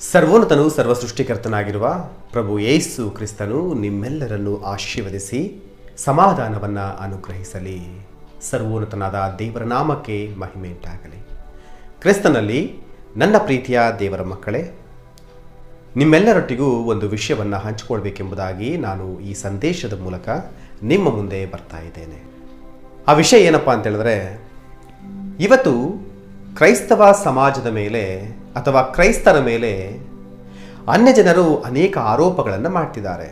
ಸರ್ವೋನ್ನತನು ಸರ್ವ ಸೃಷ್ಟಿಕರ್ತನಾಗಿರುವ ಪ್ರಭು ಯೇಸು ಕ್ರಿಸ್ತನು ನಿಮ್ಮೆಲ್ಲರನ್ನು ಆಶೀರ್ವದಿಸಿ ಸಮಾಧಾನವನ್ನು ಅನುಗ್ರಹಿಸಲಿ. ಸರ್ವೋನ್ನತನಾದ ದೇವರ ನಾಮಕ್ಕೆ ಮಹಿಮೆ ಉಂಟಾಗಲಿ ಕ್ರಿಸ್ತನಲ್ಲಿ ನನ್ನ ಪ್ರೀತಿಯ ದೇವರ ಮಕ್ಕಳೇ, ನಿಮ್ಮೆಲ್ಲರೊಟ್ಟಿಗೂ ಒಂದು ವಿಷಯವನ್ನು ಹಂಚಿಕೊಳ್ಬೇಕೆಂಬುದಾಗಿ ನಾನು ಈ ಸಂದೇಶದ ಮೂಲಕ ನಿಮ್ಮ ಮುಂದೆ ಬರ್ತಾ ಇದ್ದೇನೆ. ಆ ವಿಷಯ ಏನಪ್ಪ ಅಂತೇಳಿದ್ರೆ, ಇವತ್ತು ಕ್ರೈಸ್ತವ ಸಮಾಜದ ಮೇಲೆ ಅಥವಾ ಕ್ರೈಸ್ತರ ಮೇಲೆ ಅನ್ಯ ಜನರು ಅನೇಕ ಆರೋಪಗಳನ್ನು ಮಾಡ್ತಿದ್ದಾರೆ.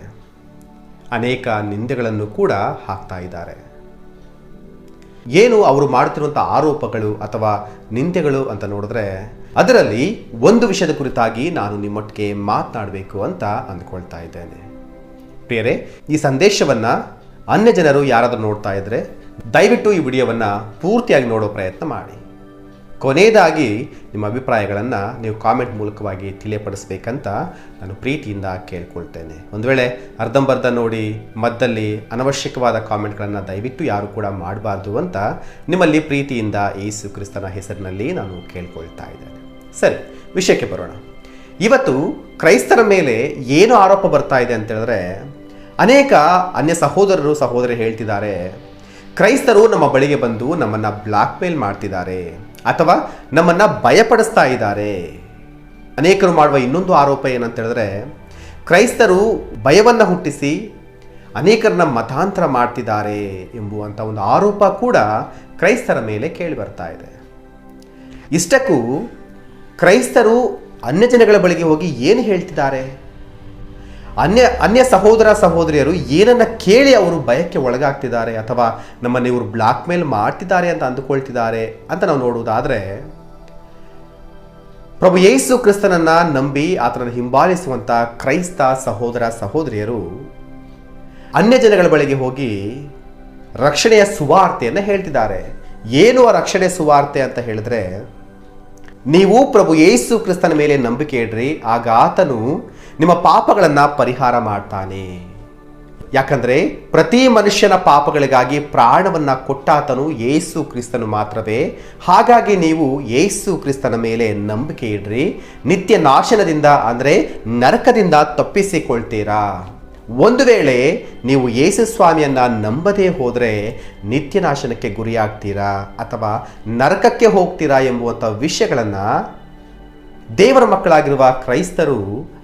ಅನೇಕ ನಿಂದೆಗಳನ್ನು ಕೂಡ ಹಾಕ್ತಾ ಇದ್ದಾರೆ. ಏನು ಅವರು ಮಾಡ್ತಿರುವಂಥ ಆರೋಪಗಳು ಅಥವಾ ನಿಂದೆಗಳು ಅಂತ ನೋಡಿದ್ರೆ, ಅದರಲ್ಲಿ ಒಂದು ವಿಷಯದ ಕುರಿತಾಗಿ ನಾನು ನಿಮ್ಮೊಟ್ಟಿಗೆ ಮಾತನಾಡಬೇಕು ಅಂತ ಅಂದ್ಕೊಳ್ತಾ ಇದ್ದೇನೆ. ಬೇರೆ ಈ ಸಂದೇಶವನ್ನು ಅನ್ಯ ಜನರು ಯಾರಾದರೂ ನೋಡ್ತಾ ಇದ್ದರೆ ದಯವಿಟ್ಟು ಈ ವಿಡಿಯೋವನ್ನು ಪೂರ್ತಿಯಾಗಿ ನೋಡೋ ಪ್ರಯತ್ನ ಮಾಡಿ. ಕೊನೆಯದಾಗಿ ನಿಮ್ಮ ಅಭಿಪ್ರಾಯಗಳನ್ನು ನೀವು ಕಾಮೆಂಟ್ ಮೂಲಕವಾಗಿ ತಿಳಿಯಪಡಿಸ್ಬೇಕಂತ ನಾನು ಪ್ರೀತಿಯಿಂದ ಕೇಳ್ಕೊಳ್ತೇನೆ. ಒಂದು ವೇಳೆ ಅರ್ಧಂಬರ್ಧ ನೋಡಿ ಮದ್ದಲ್ಲಿ ಅನವಶ್ಯಕವಾದ ಕಾಮೆಂಟ್ಗಳನ್ನು ದಯವಿಟ್ಟು ಯಾರು ಕೂಡ ಮಾಡಬಾರ್ದು ಅಂತ ನಿಮ್ಮಲ್ಲಿ ಪ್ರೀತಿಯಿಂದ ಯೇಸು ಕ್ರಿಸ್ತನ ಹೆಸರಿನಲ್ಲಿ ನಾನು ಕೇಳ್ಕೊಳ್ತಾ ಇದ್ದೇನೆ. ಸರಿ, ವಿಷಯಕ್ಕೆ ಬರೋಣ. ಇವತ್ತು ಕ್ರೈಸ್ತರ ಮೇಲೆ ಏನು ಆರೋಪ ಬರ್ತಾ ಇದೆ ಅಂತ ಹೇಳಿದ್ರೆ ಅನೇಕ ಅನ್ಯ ಸಹೋದರರು, ಸಹೋದರಿ ಹೇಳ್ತಿದ್ದಾರೆ, ಕ್ರೈಸ್ತರು ನಮ್ಮ ಬಳಿಗೆ ಬಂದು ನಮ್ಮನ್ನು ಬ್ಲ್ಯಾಕ್ ಮೇಲ್ ಮಾಡ್ತಿದ್ದಾರೆ. ಅಥವಾ ನಮ್ಮನ್ನ ಭಯಪಡಿಸ್ತಾ ಇದ್ದಾರೆ. ಅನೇಕರು ಮಾಡುವ ಇನ್ನೊಂದು ಆರೋಪ ಏನಂತ ಹೇಳಿದ್ರೆ, ಕ್ರೈಸ್ತರು ಭಯವನ್ನು ಹುಟ್ಟಿಸಿ ಅನೇಕರನ್ನ ಮತಾಂತರ ಮಾಡ್ತಿದ್ದಾರೆ ಎಂಬುವಂಥ ಒಂದು ಆರೋಪ ಕೂಡ ಕ್ರೈಸ್ತರ ಮೇಲೆ ಕೇಳಿ ಬರ್ತಾ ಇದೆ. ಇಷ್ಟಕ್ಕೂ ಕ್ರೈಸ್ತರು ಅನ್ಯ ಜನಗಳ ಬಳಿಗೆ ಹೋಗಿ ಏನು ಹೇಳ್ತಿದ್ದಾರೆ? ಅನ್ಯ ಅನ್ಯ ಸಹೋದರ ಸಹೋದರಿಯರು ಏನನ್ನ ಕೇಳಿ ಅವರು ಭಯಕ್ಕೆ ಒಳಗಾಗ್ತಿದ್ದಾರೆ ಅಥವಾ ನಮ್ಮನ್ನು ಇವರು ಬ್ಲಾಕ್ ಮೇಲ್ ಮಾಡ್ತಿದ್ದಾರೆ ಅಂತ ಅಂದುಕೊಳ್ತಿದ್ದಾರೆ ಅಂತ ನಾವು ನೋಡುವುದಾದರೆ, ಪ್ರಭು ಯೇಸು ಕ್ರಿಸ್ತನನ್ನ ನಂಬಿ ಆತನನ್ನು ಹಿಂಬಾಲಿಸುವಂತ ಕ್ರೈಸ್ತ ಸಹೋದರ ಸಹೋದರಿಯರು ಅನ್ಯ ಜನಗಳ ಬಳಿಗೆ ಹೋಗಿ ರಕ್ಷಣೆಯ ಸುವಾರ್ತೆಯನ್ನು ಹೇಳ್ತಿದ್ದಾರೆ. ಏನು ಆ ರಕ್ಷಣೆ ಸುವಾರ್ತೆ ಅಂತ ಹೇಳಿದ್ರೆ, ನೀವು ಪ್ರಭು ಯೇಸು ಕ್ರಿಸ್ತನ ಮೇಲೆ ನಂಬಿಕೆ ಇಡ್ರಿ, ಆಗ ಆತನು ನಿಮ್ಮ ಪಾಪಗಳನ್ನು ಪರಿಹಾರ ಮಾಡ್ತಾನೆ. ಯಾಕಂದರೆ ಪ್ರತಿ ಮನುಷ್ಯನ ಪಾಪಗಳಿಗಾಗಿ ಪ್ರಾಣವನ್ನು ಕೊಟ್ಟಾತನು ಯೇಸು ಕ್ರಿಸ್ತನು ಮಾತ್ರವೇ. ಹಾಗಾಗಿ ನೀವು ಯೇಸು ಕ್ರಿಸ್ತನ ಮೇಲೆ ನಂಬಿಕೆ ಇಡ್ರಿ. ನಿತ್ಯ ನಾಶನದಿಂದ ಅಂದರೆ ನರಕದಿಂದ ತಪ್ಪಿಸಿಕೊಳ್ತೀರಾ. ಒಂದು ವೇಳೆ ನೀವು ಯೇಸು ಸ್ವಾಮಿಯನ್ನು ನಂಬದೇ ಹೋದರೆ ನಿತ್ಯನಾಶನಕ್ಕೆ ಗುರಿಯಾಗ್ತೀರಾ ಅಥವಾ ನರಕಕ್ಕೆ ಹೋಗ್ತೀರಾ ಎಂಬುವಂಥ ವಿಷಯಗಳನ್ನು ದೇವರ ಮಕ್ಕಳಾಗಿರುವ ಕ್ರೈಸ್ತರು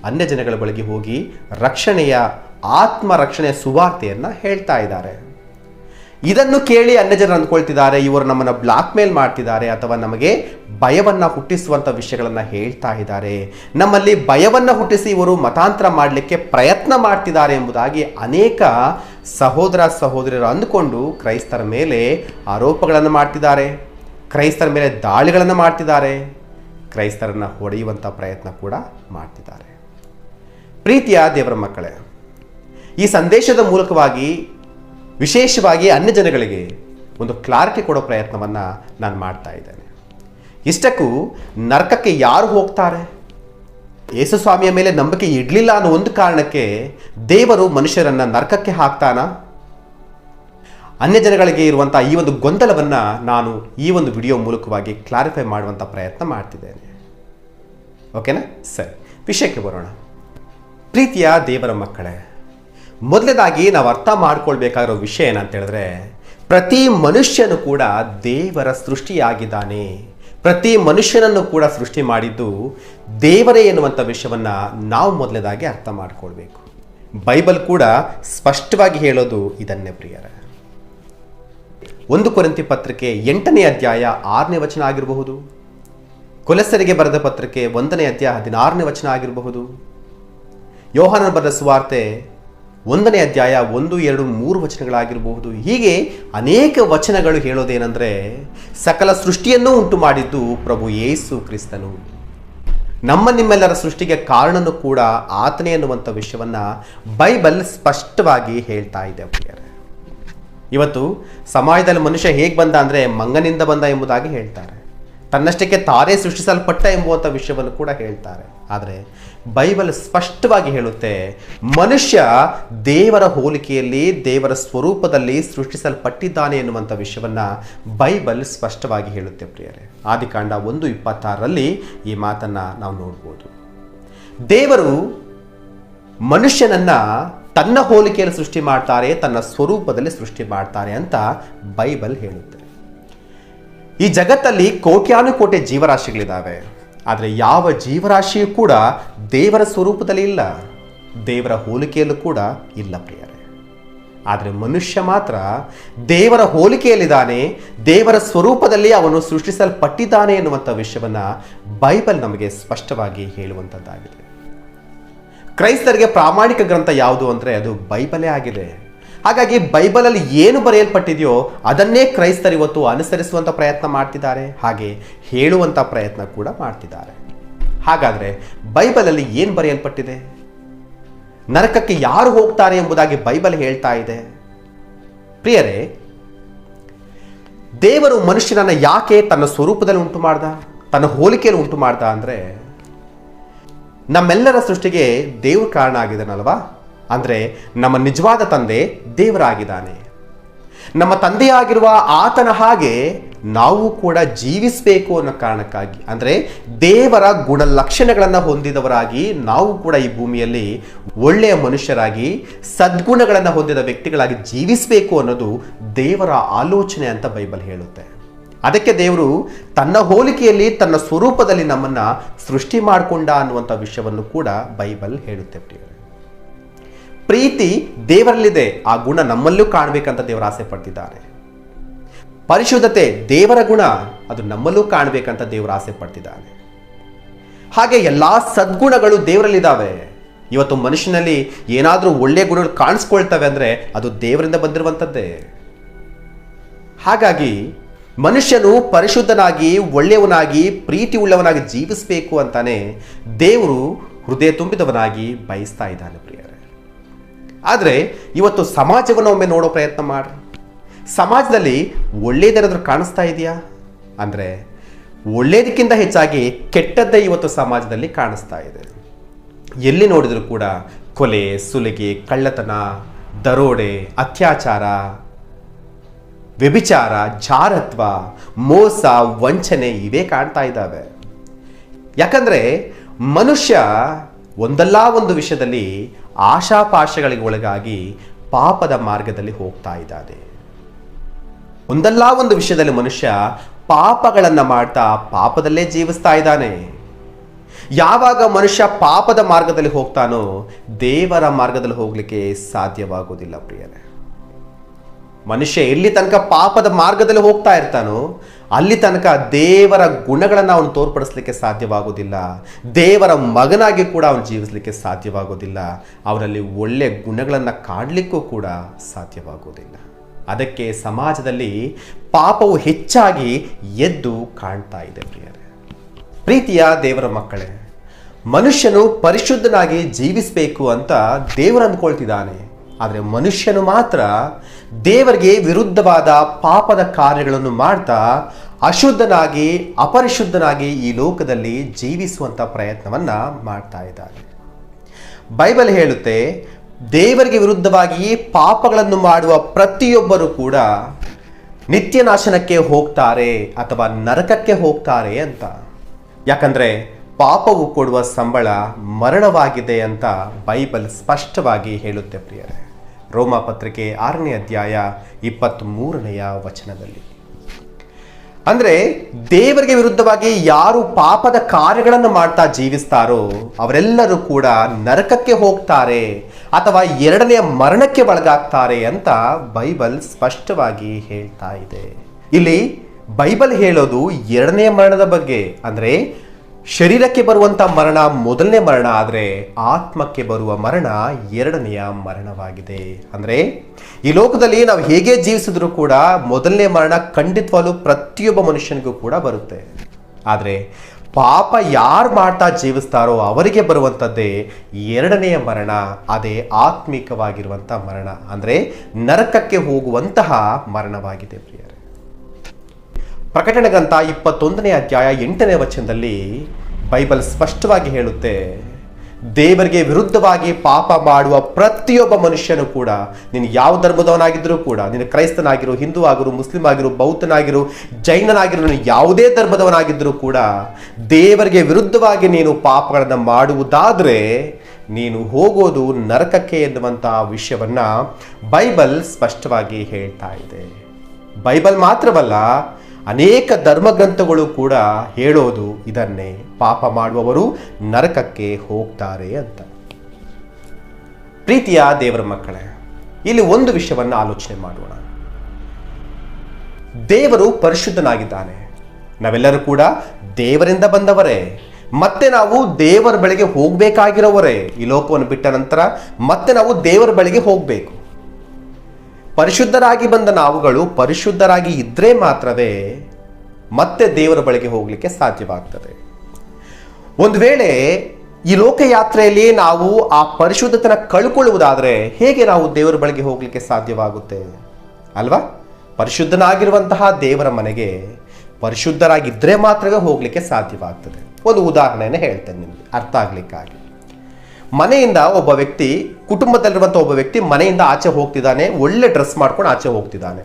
ಅನ್ಯ ಜನಗಳ ಬಳಿಗೆ ಹೋಗಿ ರಕ್ಷಣೆಯ ಆತ್ಮ ರಕ್ಷಣೆಯ ಸುವಾರ್ತೆಯನ್ನು ಹೇಳ್ತಾ ಇದ್ದಾರೆ. ಇದನ್ನು ಕೇಳಿ ಅನ್ಯ ಜನರು ಅಂದ್ಕೊಳ್ತಿದ್ದಾರೆ, ಇವರು ನಮ್ಮನ್ನು ಬ್ಲಾಕ್ ಮೇಲ್ ಮಾಡ್ತಿದ್ದಾರೆ ಅಥವಾ ನಮಗೆ ಭಯವನ್ನು ಹುಟ್ಟಿಸುವಂಥ ವಿಷಯಗಳನ್ನು ಹೇಳ್ತಾ ಇದ್ದಾರೆ. ನಮ್ಮಲ್ಲಿ ಭಯವನ್ನು ಹುಟ್ಟಿಸಿ ಇವರು ಮತಾಂತರ ಮಾಡಲಿಕ್ಕೆ ಪ್ರಯತ್ನ ಮಾಡ್ತಿದ್ದಾರೆ ಎಂಬುದಾಗಿ ಅನೇಕ ಸಹೋದರ ಸಹೋದರಿಯರು ಅಂದುಕೊಂಡು ಕ್ರೈಸ್ತರ ಮೇಲೆ ಆರೋಪಗಳನ್ನು ಮಾಡ್ತಿದ್ದಾರೆ. ಕ್ರೈಸ್ತರ ಮೇಲೆ ದಾಳಿಗಳನ್ನು ಮಾಡ್ತಿದ್ದಾರೆ. ಕ್ರೈಸ್ತರನ್ನ ಹೊಡೆಯುವಂಥ ಪ್ರಯತ್ನ ಕೂಡ ಮಾಡ್ತಿದ್ದಾರೆ. ಪ್ರೀತಿಯ ದೇವರ ಮಕ್ಕಳೇ, ಈ ಸಂದೇಶದ ಮೂಲಕವಾಗಿ ವಿಶೇಷವಾಗಿ ಅನ್ಯ ಜನಗಳಿಗೆ ಒಂದು ಕ್ಲಾರಿಟಿ ಕೊಡೋ ಪ್ರಯತ್ನವನ್ನು ನಾನು ಮಾಡ್ತಾ ಇದ್ದೇನೆ. ಇಷ್ಟಕ್ಕೂ ನರಕಕ್ಕೆ ಯಾರು ಹೋಗ್ತಾರೆ? ಯೇಸು ಸ್ವಾಮಿಯ ಮೇಲೆ ನಂಬಿಕೆ ಇಡಲಿಲ್ಲ ಅನ್ನೋ ಒಂದು ಕಾರಣಕ್ಕೆ ದೇವರು ಮನುಷ್ಯರನ್ನು ನರಕಕ್ಕೆ ಹಾಕ್ತಾನ? ಅನ್ಯ ಜನಗಳಿಗೆ ಇರುವಂಥ ಈ ಒಂದು ಗೊಂದಲವನ್ನು ನಾನು ಈ ಒಂದು ವಿಡಿಯೋ ಮೂಲಕವಾಗಿ ಕ್ಲಾರಿಫೈ ಮಾಡುವಂಥ ಪ್ರಯತ್ನ ಮಾಡ್ತಿದ್ದೇನೆ. ಓಕೆನಾ ಸರಿ. ವಿಷಯಕ್ಕೆ ಬರೋಣ. ಪ್ರೀತಿಯ ದೇವರ ಮಕ್ಕಳೇ, ಮೊದಲನೇದಾಗಿ ನಾವು ಅರ್ಥ ಮಾಡ್ಕೊಳ್ಬೇಕಾಗಿರೋ ವಿಷಯ ಏನಂತ ಹೇಳಿದ್ರೆ, ಪ್ರತಿ ಮನುಷ್ಯನು ಕೂಡ ದೇವರ ಸೃಷ್ಟಿಯಾಗಿದ್ದಾನೆ. ಪ್ರತಿ ಮನುಷ್ಯನನ್ನು ಕೂಡ ಸೃಷ್ಟಿ ಮಾಡಿದ್ದು ದೇವರೇ ಎನ್ನುವಂಥ ವಿಷಯವನ್ನು ನಾವು ಮೊದಲನೇದಾಗಿ ಅರ್ಥ ಮಾಡ್ಕೊಳ್ಬೇಕು. ಬೈಬಲ್ ಕೂಡ ಸ್ಪಷ್ಟವಾಗಿ ಹೇಳೋದು ಇದನ್ನೇ ಪ್ರಿಯರೇ. ಒಂದು ಕೊರಂತಿ ಪತ್ರಿಕೆ ಎಂಟನೇ ಅಧ್ಯಾಯ ಆರನೇ ವಚನ ಆಗಿರಬಹುದು. ಕೊಲೆಸರಿಗೆ ಬರೆದ ಪತ್ರಿಕೆ ಒಂದನೇ ಅಧ್ಯಾಯ ಹದಿನಾರನೇ ವಚನ ಆಗಿರಬಹುದು. ಯೋಹಾನನ ಬರೆದ ಸುವಾರ್ತೆ ಒಂದನೇ ಅಧ್ಯಾಯ ಒಂದು, ಎರಡು, ಮೂರು ವಚನಗಳಾಗಿರಬಹುದು. ಹೀಗೆ ಅನೇಕ ವಚನಗಳು ಹೇಳೋದೇನೆಂದರೆ ಸಕಲ ಸೃಷ್ಟಿಯನ್ನೂ ಉಂಟು ಮಾಡಿದ್ದು ಪ್ರಭು ಯೇಸು ಕ್ರಿಸ್ತನು. ನಮ್ಮ ನಿಮ್ಮೆಲ್ಲರ ಸೃಷ್ಟಿಗೆ ಕಾರಣನು ಕೂಡ ಆತನೇ ಅನ್ನುವಂಥ ವಿಷಯವನ್ನು ಬೈಬಲ್ ಸ್ಪಷ್ಟವಾಗಿ ಹೇಳ್ತಾ ಇದೆ. ಇವತ್ತು ಸಮಾಜದಲ್ಲಿ ಮನುಷ್ಯ ಹೇಗೆ ಬಂದ ಅಂದರೆ ಮಂಗನಿಂದ ಬಂದ ಎಂಬುದಾಗಿ ಹೇಳ್ತಾರೆ. ತನ್ನಷ್ಟಕ್ಕೆ ತಾರೇ ಸೃಷ್ಟಿಸಲ್ಪಟ್ಟ ಎಂಬುವಂಥ ವಿಷಯವನ್ನು ಕೂಡ ಹೇಳ್ತಾರೆ. ಆದರೆ ಬೈಬಲ್ ಸ್ಪಷ್ಟವಾಗಿ ಹೇಳುತ್ತೆ, ಮನುಷ್ಯ ದೇವರ ಹೋಲಿಕೆಯಲ್ಲಿ, ದೇವರ ಸ್ವರೂಪದಲ್ಲಿ ಸೃಷ್ಟಿಸಲ್ಪಟ್ಟಿದ್ದಾನೆ ಎನ್ನುವಂಥ ವಿಷಯವನ್ನು ಬೈಬಲ್ ಸ್ಪಷ್ಟವಾಗಿ ಹೇಳುತ್ತೆ ಪ್ರಿಯರೇ. ಆದಿಕಾಂಡ ಒಂದು ಇಪ್ಪತ್ತಾರರಲ್ಲಿ ಈ ಮಾತನ್ನು ನಾವು ನೋಡ್ಬೋದು. ದೇವರು ಮನುಷ್ಯನನ್ನ ತನ್ನ ಹೋಲಿಕೆಯಲ್ಲಿ ಸೃಷ್ಟಿ ಮಾಡ್ತಾರೆ, ತನ್ನ ಸ್ವರೂಪದಲ್ಲಿ ಸೃಷ್ಟಿ ಮಾಡ್ತಾರೆ ಅಂತ ಬೈಬಲ್ ಹೇಳುತ್ತೆ. ಈ ಜಗತ್ತಲ್ಲಿ ಕೋಟ್ಯಾನುಕೋಟಿ ಜೀವರಾಶಿಗಳಿದ್ದಾವೆ. ಆದರೆ ಯಾವ ಜೀವರಾಶಿಯೂ ಕೂಡ ದೇವರ ಸ್ವರೂಪದಲ್ಲಿ ಇಲ್ಲ. ದೇವರ ಹೋಲಿಕೆಯಲ್ಲೂ ಕೂಡ ಇಲ್ಲ ಪ್ರಿಯರೇ. ಆದರೆ ಮನುಷ್ಯ ಮಾತ್ರ ದೇವರ ಹೋಲಿಕೆಯಲ್ಲಿದ್ದಾನೆ, ದೇವರ ಸ್ವರೂಪದಲ್ಲಿ ಅವನು ಸೃಷ್ಟಿಸಲ್ಪಟ್ಟಿದ್ದಾನೆ ಎನ್ನುವಂಥ ವಿಷಯವನ್ನು ಬೈಬಲ್ ನಮಗೆ ಸ್ಪಷ್ಟವಾಗಿ ಹೇಳುವಂಥದ್ದಾಗಿದೆ. ಕ್ರೈಸ್ತರಿಗೆ ಪ್ರಾಮಾಣಿಕ ಗ್ರಂಥ ಯಾವುದು ಅಂದರೆ ಅದು ಬೈಬಲೇ ಆಗಿದೆ. ಹಾಗಾಗಿ ಬೈಬಲಲ್ಲಿ ಏನು ಬರೆಯಲ್ಪಟ್ಟಿದೆಯೋ ಅದನ್ನೇ ಕ್ರೈಸ್ತರು ಇವತ್ತು ಅನುಸರಿಸುವಂಥ ಪ್ರಯತ್ನ ಮಾಡ್ತಿದ್ದಾರೆ, ಹಾಗೆ ಹೇಳುವಂಥ ಪ್ರಯತ್ನ ಕೂಡ ಮಾಡ್ತಿದ್ದಾರೆ. ಹಾಗಾದರೆ ಬೈಬಲಲ್ಲಿ ಏನು ಬರೆಯಲ್ಪಟ್ಟಿದೆ? ನರಕಕ್ಕೆ ಯಾರು ಹೋಗ್ತಾರೆ ಎಂಬುದಾಗಿ ಬೈಬಲ್ ಹೇಳ್ತಾ ಇದೆ. ಪ್ರಿಯರೇ, ದೇವರು ಮನುಷ್ಯನನ್ನು ಯಾಕೆ ತನ್ನ ಸ್ವರೂಪದಲ್ಲಿ ಉಂಟು ಮಾಡ್ದ? ತನ್ನ ಹೋಲಿಕೆಯಲ್ಲಿ ಉಂಟು ಮಾಡ್ದ ಅಂದರೆ ನಮ್ಮೆಲ್ಲರ ಸೃಷ್ಟಿಗೆ ದೇವ್ರ ಕಾರಣ ಆಗಿದ್ದಾನಲ್ವಾ? ಅಂದರೆ ನಮ್ಮ ನಿಜವಾದ ತಂದೆ ದೇವರಾಗಿದ್ದಾನೆ. ನಮ್ಮ ತಂದೆಯಾಗಿರುವ ಆತನ ಹಾಗೆ ನಾವು ಕೂಡ ಜೀವಿಸಬೇಕು ಅನ್ನೋ ಕಾರಣಕ್ಕಾಗಿ, ಅಂದರೆ ದೇವರ ಗುಣಲಕ್ಷಣಗಳನ್ನು ಹೊಂದಿದವರಾಗಿ ನಾವು ಕೂಡ ಈ ಭೂಮಿಯಲ್ಲಿ ಒಳ್ಳೆಯ ಮನುಷ್ಯರಾಗಿ, ಸದ್ಗುಣಗಳನ್ನು ಹೊಂದಿದ ವ್ಯಕ್ತಿಗಳಾಗಿ ಜೀವಿಸಬೇಕು ಅನ್ನೋದು ದೇವರ ಆಲೋಚನೆ ಅಂತ ಬೈಬಲ್ ಹೇಳುತ್ತೆ. ಅದಕ್ಕೆ ದೇವರು ತನ್ನ ಹೋಲಿಕೆಯಲ್ಲಿ ತನ್ನ ಸ್ವರೂಪದಲ್ಲಿ ನಮ್ಮನ್ನ ಸೃಷ್ಟಿ ಮಾಡಿಕೊಂಡ ಅನ್ನುವಂಥ ವಿಷಯವನ್ನು ಕೂಡ ಬೈಬಲ್ ಹೇಳುತ್ತೆ ಪ್ರೀತಿ ದೇವರಲ್ಲಿದೆ, ಆ ಗುಣ ನಮ್ಮಲ್ಲೂ ಕಾಣಬೇಕಂತ ದೇವರು ಆಸೆ ಪಡ್ತಿದ್ದಾರೆ. ಪರಿಶುದ್ಧತೆ ದೇವರ ಗುಣ, ಅದು ನಮ್ಮಲ್ಲೂ ಕಾಣಬೇಕಂತ ದೇವರು ಆಸೆ ಪಡ್ತಿದ್ದಾನೆ. ಹಾಗೆ ಎಲ್ಲ ಸದ್ಗುಣಗಳು ದೇವರಲ್ಲಿದ್ದಾವೆ. ಇವತ್ತು ಮನುಷ್ಯನಲ್ಲಿ ಏನಾದರೂ ಒಳ್ಳೆಯ ಗುಣಗಳು ಕಾಣಿಸ್ಕೊಳ್ತವೆ ಅಂದರೆ ಅದು ದೇವರಿಂದ ಬಂದಿರುವಂಥದ್ದೇ. ಹಾಗಾಗಿ ಮನುಷ್ಯನು ಪರಿಶುದ್ಧನಾಗಿ, ಒಳ್ಳೆಯವನಾಗಿ ಪ್ರೀತಿ ಉಳ್ಳವನಾಗಿ ಜೀವಿಸಬೇಕು ಅಂತಾನೆ ದೇವರು ಹೃದಯ ತುಂಬಿದವನಾಗಿ ಬಯಸ್ತಾ ಇದ್ದಾನೆ ಪ್ರಿಯರೇ. ಆದರೆ ಇವತ್ತು ಸಮಾಜವನ್ನು ಒಮ್ಮೆ ನೋಡೋ ಪ್ರಯತ್ನ ಮಾಡಿ. ಸಮಾಜದಲ್ಲಿ ಒಳ್ಳೆಯದೇನಾದರೂ ಕಾಣಿಸ್ತಾ ಇದೆಯಾ? ಅಂದರೆ ಒಳ್ಳೇದಕ್ಕಿಂತ ಹೆಚ್ಚಾಗಿ ಕೆಟ್ಟದ್ದೇ ಇವತ್ತು ಸಮಾಜದಲ್ಲಿ ಕಾಣಿಸ್ತಾ ಇದೆ. ಎಲ್ಲಿ ನೋಡಿದರೂ ಕೂಡ ಕೊಲೆ, ಸುಲಿಗೆ, ಕಳ್ಳತನ, ದರೋಡೆ, ಅತ್ಯಾಚಾರ ವ್ಯಭಿಚಾರ, ಜಾರತ್ವ, ಮೋಸ, ವಂಚನೆ ಇವೇ ಕಾಣ್ತಾ ಇದ್ದಾವೆ. ಯಾಕಂದರೆ ಮನುಷ್ಯ ಒಂದಲ್ಲ ಒಂದು ವಿಷಯದಲ್ಲಿ ಆಶಾಪಾಶಗಳಿಗೆ ಒಳಗಾಗಿ ಪಾಪದ ಮಾರ್ಗದಲ್ಲಿ ಹೋಗ್ತಾ ಇದ್ದಾನೆ. ಒಂದಲ್ಲ ಒಂದು ವಿಷಯದಲ್ಲಿ ಮನುಷ್ಯ ಪಾಪಗಳನ್ನು ಮಾಡ್ತಾ ಪಾಪದಲ್ಲೇ ಜೀವಿಸ್ತಾ ಇದ್ದಾನೆ. ಯಾವಾಗ ಮನುಷ್ಯ ಪಾಪದ ಮಾರ್ಗದಲ್ಲಿ ಹೋಗ್ತಾನೋ ದೇವರ ಮಾರ್ಗದಲ್ಲಿ ಹೋಗಲಿಕ್ಕೆ ಸಾಧ್ಯವಾಗುವುದಿಲ್ಲ ಪ್ರಿಯರೇ. ಮನುಷ್ಯ ಎಲ್ಲಿ ತನಕ ಪಾಪದ ಮಾರ್ಗದಲ್ಲಿ ಹೋಗ್ತಾ ಇರ್ತಾನೋ, ಅಲ್ಲಿ ತನಕ ದೇವರ ಗುಣಗಳನ್ನು ಅವನು ತೋರ್ಪಡಿಸ್ಲಿಕ್ಕೆ ಸಾಧ್ಯವಾಗೋದಿಲ್ಲ. ದೇವರ ಮಗನಾಗಿ ಕೂಡ ಅವನು ಜೀವಿಸಲಿಕ್ಕೆ ಸಾಧ್ಯವಾಗೋದಿಲ್ಲ. ಅವನಲ್ಲಿ ಒಳ್ಳೆ ಗುಣಗಳನ್ನು ಕಾಣಲಿಕ್ಕೂ ಕೂಡ ಸಾಧ್ಯವಾಗೋದಿಲ್ಲ. ಅದಕ್ಕೆ ಸಮಾಜದಲ್ಲಿ ಪಾಪವು ಹೆಚ್ಚಾಗಿ ಎದ್ದು ಕಾಣ್ತಾ ಇದೆ ಪ್ರಿಯರೇ. ಪ್ರೀತಿಯ ದೇವರ ಮಕ್ಕಳೇ, ಮನುಷ್ಯನು ಪರಿಶುದ್ಧನಾಗಿ ಜೀವಿಸಬೇಕು ಅಂತ ದೇವರು ಅಂದ್ಕೊಳ್ತಿದ್ದಾನೆ. ಆದರೆ ಮನುಷ್ಯನು ಮಾತ್ರ ದೇವರಿಗೆ ವಿರುದ್ಧವಾದ ಪಾಪದ ಕಾರ್ಯಗಳನ್ನು ಮಾಡ್ತಾ ಅಶುದ್ಧನಾಗಿ, ಅಪರಿಶುದ್ಧನಾಗಿ ಈ ಲೋಕದಲ್ಲಿ ಜೀವಿಸುವಂಥ ಪ್ರಯತ್ನವನ್ನು ಮಾಡ್ತಾ ಇದ್ದಾರೆ. ಬೈಬಲ್ ಹೇಳುತ್ತೆ, ದೇವರಿಗೆ ವಿರುದ್ಧವಾಗಿ ಪಾಪಗಳನ್ನು ಮಾಡುವ ಪ್ರತಿಯೊಬ್ಬರು ಕೂಡ ನಿತ್ಯನಾಶನಕ್ಕೆ ಹೋಗ್ತಾರೆ ಅಥವಾ ನರಕಕ್ಕೆ ಹೋಗ್ತಾರೆ ಅಂತ. ಯಾಕಂದ್ರೆ ಪಾಪವು ಕೊಡುವ ಸಂಬಳ ಮರಣವಾಗಿದೆ ಅಂತ ಬೈಬಲ್ ಸ್ಪಷ್ಟವಾಗಿ ಹೇಳುತ್ತೆ ಪ್ರಿಯರೇ. ರೋಮ ಪತ್ರಿಕೆ ಆರನೇ ಅಧ್ಯಾಯ ಇಪ್ಪತ್ತ್ ಮೂರನೆಯ ವಚನದಲ್ಲಿ. ಅಂದ್ರೆ ದೇವರಿಗೆ ವಿರುದ್ಧವಾಗಿ ಯಾರು ಪಾಪದ ಕಾರ್ಯಗಳನ್ನು ಮಾಡ್ತಾ ಜೀವಿಸ್ತಾರೋ ಅವರೆಲ್ಲರೂ ಕೂಡ ನರಕಕ್ಕೆ ಹೋಗ್ತಾರೆ ಅಥವಾ ಎರಡನೆಯ ಮರಣಕ್ಕೆ ಒಳಗಾಗ್ತಾರೆ ಅಂತ ಬೈಬಲ್ ಸ್ಪಷ್ಟವಾಗಿ ಹೇಳ್ತಾ ಇದೆ. ಇಲ್ಲಿ ಬೈಬಲ್ ಹೇಳೋದು ಎರಡನೆಯ ಮರಣದ ಬಗ್ಗೆ. ಅಂದ್ರೆ ಶರೀರಕ್ಕೆ ಬರುವಂತ ಮರಣ ಮೊದಲನೇ ಮರಣ ಆದರೆ ಆತ್ಮಕ್ಕೆ ಬರುವ ಮರಣ ಎರಡನೆಯ ಮರಣವಾಗಿದೆ. ಅಂದರೆ ಈ ಲೋಕದಲ್ಲಿ ನಾವು ಹೇಗೆ ಜೀವಿಸಿದ್ರು ಕೂಡ ಮೊದಲನೇ ಮರಣ ಖಂಡಿತವಾಗ್ಲೂ ಪ್ರತಿಯೊಬ್ಬ ಮನುಷ್ಯನಿಗೂ ಕೂಡ ಬರುತ್ತೆ. ಆದರೆ ಪಾಪ ಯಾರು ಮಾಡ್ತಾ ಜೀವಿಸ್ತಾರೋ ಅವರಿಗೆ ಬರುವಂಥದ್ದೇ ಎರಡನೆಯ ಮರಣ, ಅದೇ ಆತ್ಮಿಕವಾಗಿರುವಂಥ ಮರಣ. ಅಂದರೆ ನರಕಕ್ಕೆ ಹೋಗುವಂತಹ ಮರಣವಾಗಿದೆ ಪ್ರಿಯರೇ. ಪ್ರಕಟಣೆ ಗ್ರಂಥ ಇಪ್ಪತ್ತೊಂದನೇ ಅಧ್ಯಾಯ ಎಂಟನೇ ವಚನದಲ್ಲಿ ಬೈಬಲ್ ಸ್ಪಷ್ಟವಾಗಿ ಹೇಳುತ್ತೆ, ದೇವರಿಗೆ ವಿರುದ್ಧವಾಗಿ ಪಾಪ ಮಾಡುವ ಪ್ರತಿಯೊಬ್ಬ ಮನುಷ್ಯನು ಕೂಡ, ನೀನು ಯಾವ ಧರ್ಮದವನಾಗಿದ್ದರೂ ಕೂಡ, ನೀನು ಕ್ರೈಸ್ತನಾಗಿರು ಹಿಂದೂ ಆಗಿರು ಮುಸ್ಲಿಂ ಆಗಿರು ಬೌದ್ಧನಾಗಿರು, ಜೈನನಾಗಿರು, ನೀನು ಯಾವುದೇ ಧರ್ಮದವನಾಗಿದ್ದರೂ ಕೂಡ, ದೇವರಿಗೆ ವಿರುದ್ಧವಾಗಿ ನೀನು ಪಾಪಗಳನ್ನು ಮಾಡುವುದಾದರೆ, ನೀನು ಹೋಗೋದು ನರಕಕ್ಕೆ ಎನ್ನುವಂತಹ ವಿಷಯವನ್ನು ಬೈಬಲ್ ಸ್ಪಷ್ಟವಾಗಿ ಹೇಳ್ತಾ ಇದೆ. ಬೈಬಲ್ ಮಾತ್ರವಲ್ಲ ಅನೇಕ ಧರ್ಮಗ್ರಂಥಗಳು ಕೂಡ ಹೇಳೋದು ಇದನ್ನೇ ಪಾಪ ಮಾಡುವವರು ನರಕಕ್ಕೆ ಹೋಗ್ತಾರೆ ಅಂತ. ಪ್ರೀತಿಯ ದೇವರ ಮಕ್ಕಳೇ, ಇಲ್ಲಿ ಒಂದು ವಿಷಯವನ್ನು ಆಲೋಚನೆ ಮಾಡೋಣ. ದೇವರು ಪರಿಶುದ್ಧನಾಗಿದ್ದಾನೆ. ನಾವೆಲ್ಲರೂ ಕೂಡ ದೇವರಿಂದ ಬಂದವರೇ. ಮತ್ತೆ ನಾವು ದೇವರ ಬಳಿಗೆ ಹೋಗಬೇಕಾಗಿರೋವರೇ. ಈ ಲೋಕವನ್ನು ಬಿಟ್ಟ ನಂತರ ಮತ್ತೆ ನಾವು ದೇವರ ಬಳಿಗೆ ಹೋಗಬೇಕು. ಪರಿಶುದ್ಧರಾಗಿ ಬಂದ ನಾವುಗಳು ಪರಿಶುದ್ಧರಾಗಿ ಇದ್ರೆ ಮಾತ್ರವೇ ಮತ್ತೆ ದೇವರ ಬಳಿಗೆ ಹೋಗಲಿಕ್ಕೆ ಸಾಧ್ಯವಾಗ್ತದೆ. ಒಂದು ವೇಳೆ ಈ ಲೋಕಯಾತ್ರೆಯಲ್ಲಿ ನಾವು ಆ ಪರಿಶುದ್ಧತನ ಕಳ್ಕೊಳ್ಳುವುದಾದರೆ ಹೇಗೆ ನಾವು ದೇವರ ಬಳಿಗೆ ಹೋಗಲಿಕ್ಕೆ ಸಾಧ್ಯವಾಗುತ್ತೆ? ಅಲ್ವಾ? ಪರಿಶುದ್ಧನಾಗಿರುವಂತಹ ದೇವರ ಮನೆಗೆ ಪರಿಶುದ್ಧರಾಗಿದ್ದರೆ ಮಾತ್ರವೇ ಹೋಗಲಿಕ್ಕೆ ಸಾಧ್ಯವಾಗ್ತದೆ. ಒಂದು ಉದಾಹರಣೆಯನ್ನು ಹೇಳ್ತೇನೆ ನಿಮಗೆ. ಅರ್ಥ ಆಗ್ಲಿಕ್ಕಾಗಿ. ಮನೆಯಿಂದ ಒಬ್ಬ ವ್ಯಕ್ತಿ ಕುಟುಂಬದಲ್ಲಿರುವಂಥ ಒಬ್ಬ ವ್ಯಕ್ತಿ ಮನೆಯಿಂದ ಆಚೆ ಹೋಗ್ತಿದ್ದಾನೆ, ಒಳ್ಳೆ ಡ್ರೆಸ್ ಮಾಡ್ಕೊಂಡು ಆಚೆ ಹೋಗ್ತಿದ್ದಾನೆ.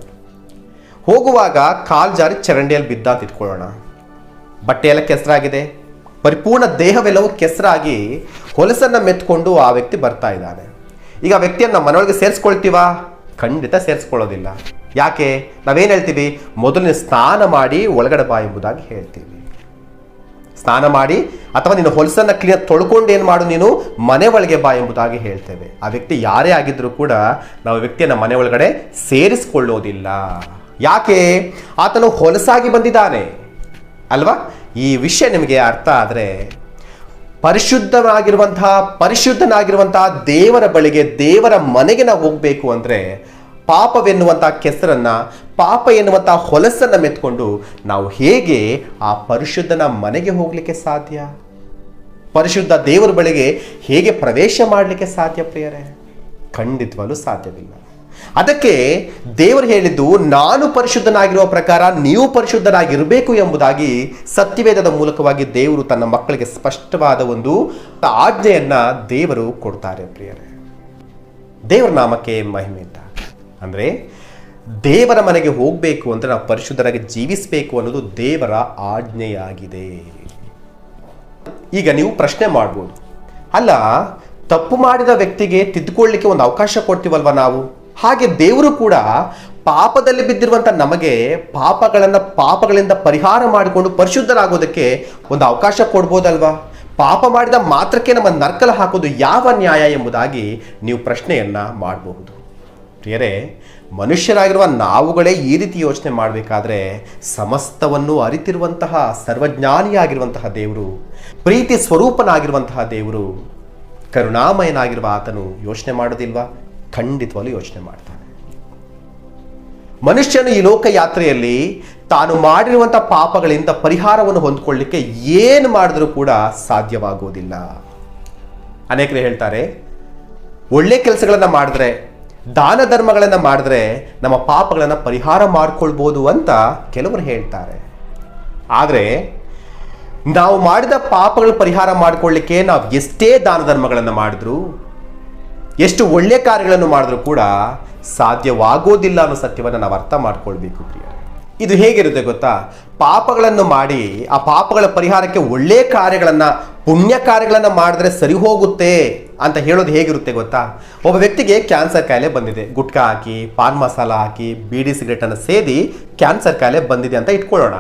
ಹೋಗುವಾಗ ಕಾಲ್ ಜಾರಿ ಚರಂಡಿಯಲ್ಲಿ ಬಿದ್ದ ಅಂತ ಇಟ್ಕೊಳ್ಳೋಣ. ಬಟ್ಟೆ ಎಲ್ಲ ಕೆಸರಾಗಿದೆ. ಪರಿಪೂರ್ಣ ದೇಹವೆಲ್ಲವೂ ಕೆಸರಾಗಿ ಹೊಲಸನ್ನ ಮೆತ್ಕೊಂಡು ಆ ವ್ಯಕ್ತಿ ಬರ್ತಾ ಇದ್ದಾನೆ. ಈಗ ಆ ವ್ಯಕ್ತಿಯನ್ನು ನಮ್ಮ ಮನೆಯೊಳಗೆ ಸೇರಿಸ್ಕೊಳ್ತೀವಾ? ಖಂಡಿತ ಸೇರಿಸ್ಕೊಳ್ಳೋದಿಲ್ಲ. ಯಾಕೆ? ನಾವೇನು ಹೇಳ್ತೀವಿ? ಮೊದಲನೇ ಸ್ನಾನ ಮಾಡಿ ಒಳಗಡೆ ಬಾ ಎಂಬುದಾಗಿ ಹೇಳ್ತೀವಿ. ಸ್ನಾನ ಮಾಡಿ ಅಥವಾ ನೀನು ಹೊಲಸನ್ನ ಕ್ಲಿಯರ್ ತೊಳ್ಕೊಂಡು ಏನು ಮಾಡು ನೀನು ಮನೆ ಒಳಗೆ ಬಾ ಎಂಬುದಾಗಿ ಹೇಳ್ತೇವೆ. ಆ ವ್ಯಕ್ತಿ ಯಾರೇ ಆಗಿದ್ರೂ ಕೂಡ ನಾವು ವ್ಯಕ್ತಿಯನ್ನ ಮನೆ ಒಳಗಡೆ ಸೇರಿಸಿಕೊಳ್ಳೋದಿಲ್ಲ. ಯಾಕೆ? ಆತನು ಹೊಲಸಾಗಿ ಬಂದಿದ್ದಾನೆ. ಅಲ್ವಾ? ಈ ವಿಷಯ ನಿಮಗೆ ಅರ್ಥ ಆದರೆ ಪರಿಶುದ್ಧನಾಗಿರುವಂತಹ ಪರಿಶುದ್ಧನಾಗಿರುವಂತಹ ದೇವರ ಬಳಿಗೆ ದೇವರ ಮನೆಗೆ ನಾವು ಹೋಗಬೇಕು ಅಂದರೆ ಪಾಪವೆನ್ನುವಂತಹ ಕೆಸರನ್ನು, ಪಾಪ ಎನ್ನುವಂಥ ಹೊಲಸನ್ನು ಮೆತ್ಕೊಂಡು ನಾವು ಹೇಗೆ ಆ ಪರಿಶುದ್ಧನ ಮನೆಗೆ ಹೋಗಲಿಕ್ಕೆ ಸಾಧ್ಯ? ಪರಿಶುದ್ಧ ದೇವರ ಬಳಿಗೆ ಹೇಗೆ ಪ್ರವೇಶ ಮಾಡಲಿಕ್ಕೆ ಸಾಧ್ಯ ಪ್ರಿಯರೇ? ಖಂಡಿತವಾಗಲೂ ಸಾಧ್ಯವಿಲ್ಲ. ಅದಕ್ಕೆ ದೇವರು ಹೇಳಿದ್ದು, ನಾನು ಪರಿಶುದ್ಧನಾಗಿರುವ ಪ್ರಕಾರ ನೀವು ಪರಿಶುದ್ಧನಾಗಿರಬೇಕು ಎಂಬುದಾಗಿ ಸತ್ಯವೇದದ ಮೂಲಕವಾಗಿ ದೇವರು ತನ್ನ ಮಕ್ಕಳಿಗೆ ಸ್ಪಷ್ಟವಾದ ಒಂದು ಆಜ್ಞೆಯನ್ನು ದೇವರು ಕೊಡ್ತಾರೆ ಪ್ರಿಯರೇ. ದೇವರ ನಾಮಕ್ಕೆ ಮಹಿಮೆಯಿಂದ ಅಂದರೆ ದೇವರ ಮನೆಗೆ ಹೋಗಬೇಕು ಅಂದರೆ ನಾವು ಪರಿಶುದ್ಧರಾಗಿ ಜೀವಿಸಬೇಕು ಅನ್ನೋದು ದೇವರ ಆಜ್ಞೆಯಾಗಿದೆ. ಈಗ ನೀವು ಪ್ರಶ್ನೆ ಮಾಡ್ಬೋದು. ಅಲ್ಲ, ತಪ್ಪು ಮಾಡಿದ ವ್ಯಕ್ತಿಗೆ ತಿದ್ದುಕೊಳ್ಳಿಕ್ಕೆ ಒಂದು ಅವಕಾಶ ಕೊಡ್ತೀವಲ್ವ ನಾವು? ಹಾಗೆ ದೇವರು ಕೂಡ ಪಾಪದಲ್ಲಿ ಬಿದ್ದಿರುವಂಥ ನಮಗೆ ಪಾಪಗಳನ್ನು ಪಾಪಗಳಿಂದ ಪರಿಹಾರ ಮಾಡಿಕೊಂಡು ಪರಿಶುದ್ಧರಾಗೋದಕ್ಕೆ ಒಂದು ಅವಕಾಶ ಕೊಡ್ಬೋದಲ್ವಾ? ಪಾಪ ಮಾಡಿದ ಮಾತ್ರಕ್ಕೆ ನಮ್ಮ ನರ್ಕಲ ಹಾಕೋದು ಯಾವ ನ್ಯಾಯ ಎಂಬುದಾಗಿ ನೀವು ಪ್ರಶ್ನೆಯನ್ನು ಮಾಡಬಹುದು. ಪ್ರಿಯರೇ, ಮನುಷ್ಯರಾಗಿರುವ ನಾವುಗಳೇ ಈ ರೀತಿ ಯೋಚನೆ ಮಾಡಬೇಕಾದ್ರೆ ಸಮಸ್ತವನ್ನು ಅರಿತಿರುವಂತಹ ಸರ್ವಜ್ಞಾನಿಯಾಗಿರುವಂತಹ ದೇವರು, ಪ್ರೀತಿ ಸ್ವರೂಪನಾಗಿರುವಂತಹ ದೇವರು, ಕರುಣಾಮಯನಾಗಿರುವ ಆತನು ಯೋಚನೆ ಮಾಡೋದಿಲ್ವಾ? ಖಂಡಿತವಾಗಲೂ ಯೋಚನೆ ಮಾಡ್ತಾನೆ. ಮನುಷ್ಯನು ಈ ಲೋಕ ಯಾತ್ರೆಯಲ್ಲಿ ತಾನು ಮಾಡಿರುವಂಥ ಪಾಪಗಳಿಂದ ಪರಿಹಾರವನ್ನು ಹೊಂದ್ಕೊಳ್ಳಿಕ್ಕೆ ಏನು ಮಾಡಿದ್ರೂ ಕೂಡ ಸಾಧ್ಯವಾಗುವುದಿಲ್ಲ. ಅನೇಕರು ಹೇಳ್ತಾರೆ, ಒಳ್ಳೆ ಕೆಲಸಗಳನ್ನು ಮಾಡಿದ್ರೆ ದಾನ ಧರ್ಮಗಳನ್ನು ಮಾಡಿದ್ರೆ ನಮ್ಮ ಪಾಪಗಳನ್ನು ಪರಿಹಾರ ಮಾಡಿಕೊಳ್ಬೋದು ಅಂತ ಕೆಲವರು ಹೇಳ್ತಾರೆ. ಆದರೆ ನಾವು ಮಾಡಿದ ಪಾಪಗಳ ಪರಿಹಾರ ಮಾಡಿಕೊಳ್ಳಿಕ್ಕೆ ನಾವು ಎಷ್ಟೇ ದಾನ ಧರ್ಮಗಳನ್ನು ಮಾಡಿದ್ರು, ಎಷ್ಟು ಒಳ್ಳೆಯ ಕಾರ್ಯಗಳನ್ನು ಮಾಡಿದ್ರು ಕೂಡ ಸಾಧ್ಯವಾಗೋದಿಲ್ಲ ಅನ್ನೋ ಸತ್ಯವನ್ನು ನಾವು ಅರ್ಥ ಮಾಡ್ಕೊಳ್ಬೇಕು ಪ್ರಿಯ ಇದು ಹೇಗಿರುತ್ತೆ ಗೊತ್ತಾ? ಪಾಪಗಳನ್ನು ಮಾಡಿ ಆ ಪಾಪಗಳ ಪರಿಹಾರಕ್ಕೆ ಒಳ್ಳೆಯ ಕಾರ್ಯಗಳನ್ನು, ಪುಣ್ಯ ಕಾರ್ಯಗಳನ್ನು ಮಾಡಿದ್ರೆ ಸರಿ ಹೋಗುತ್ತೆ. ಅಂತ ಹೇಳೋದು ಹೇಗಿರುತ್ತೆ ಗೊತ್ತಾ? ಒಬ್ಬ ವ್ಯಕ್ತಿಗೆ ಕ್ಯಾನ್ಸರ್ ಕಾಯಿಲೆ ಬಂದಿದೆ. ಗುಟ್ಕಾ ಹಾಕಿ, ಪಾನ್ ಮಸಾಲ ಹಾಕಿ, ಬೀಡಿ ಸಿಗರೇಟನ್ನು ಸೇದಿ ಕ್ಯಾನ್ಸರ್ ಕಾಯಿಲೆ ಬಂದಿದೆ ಅಂತ ಇಟ್ಕೊಳ್ಳೋಣ.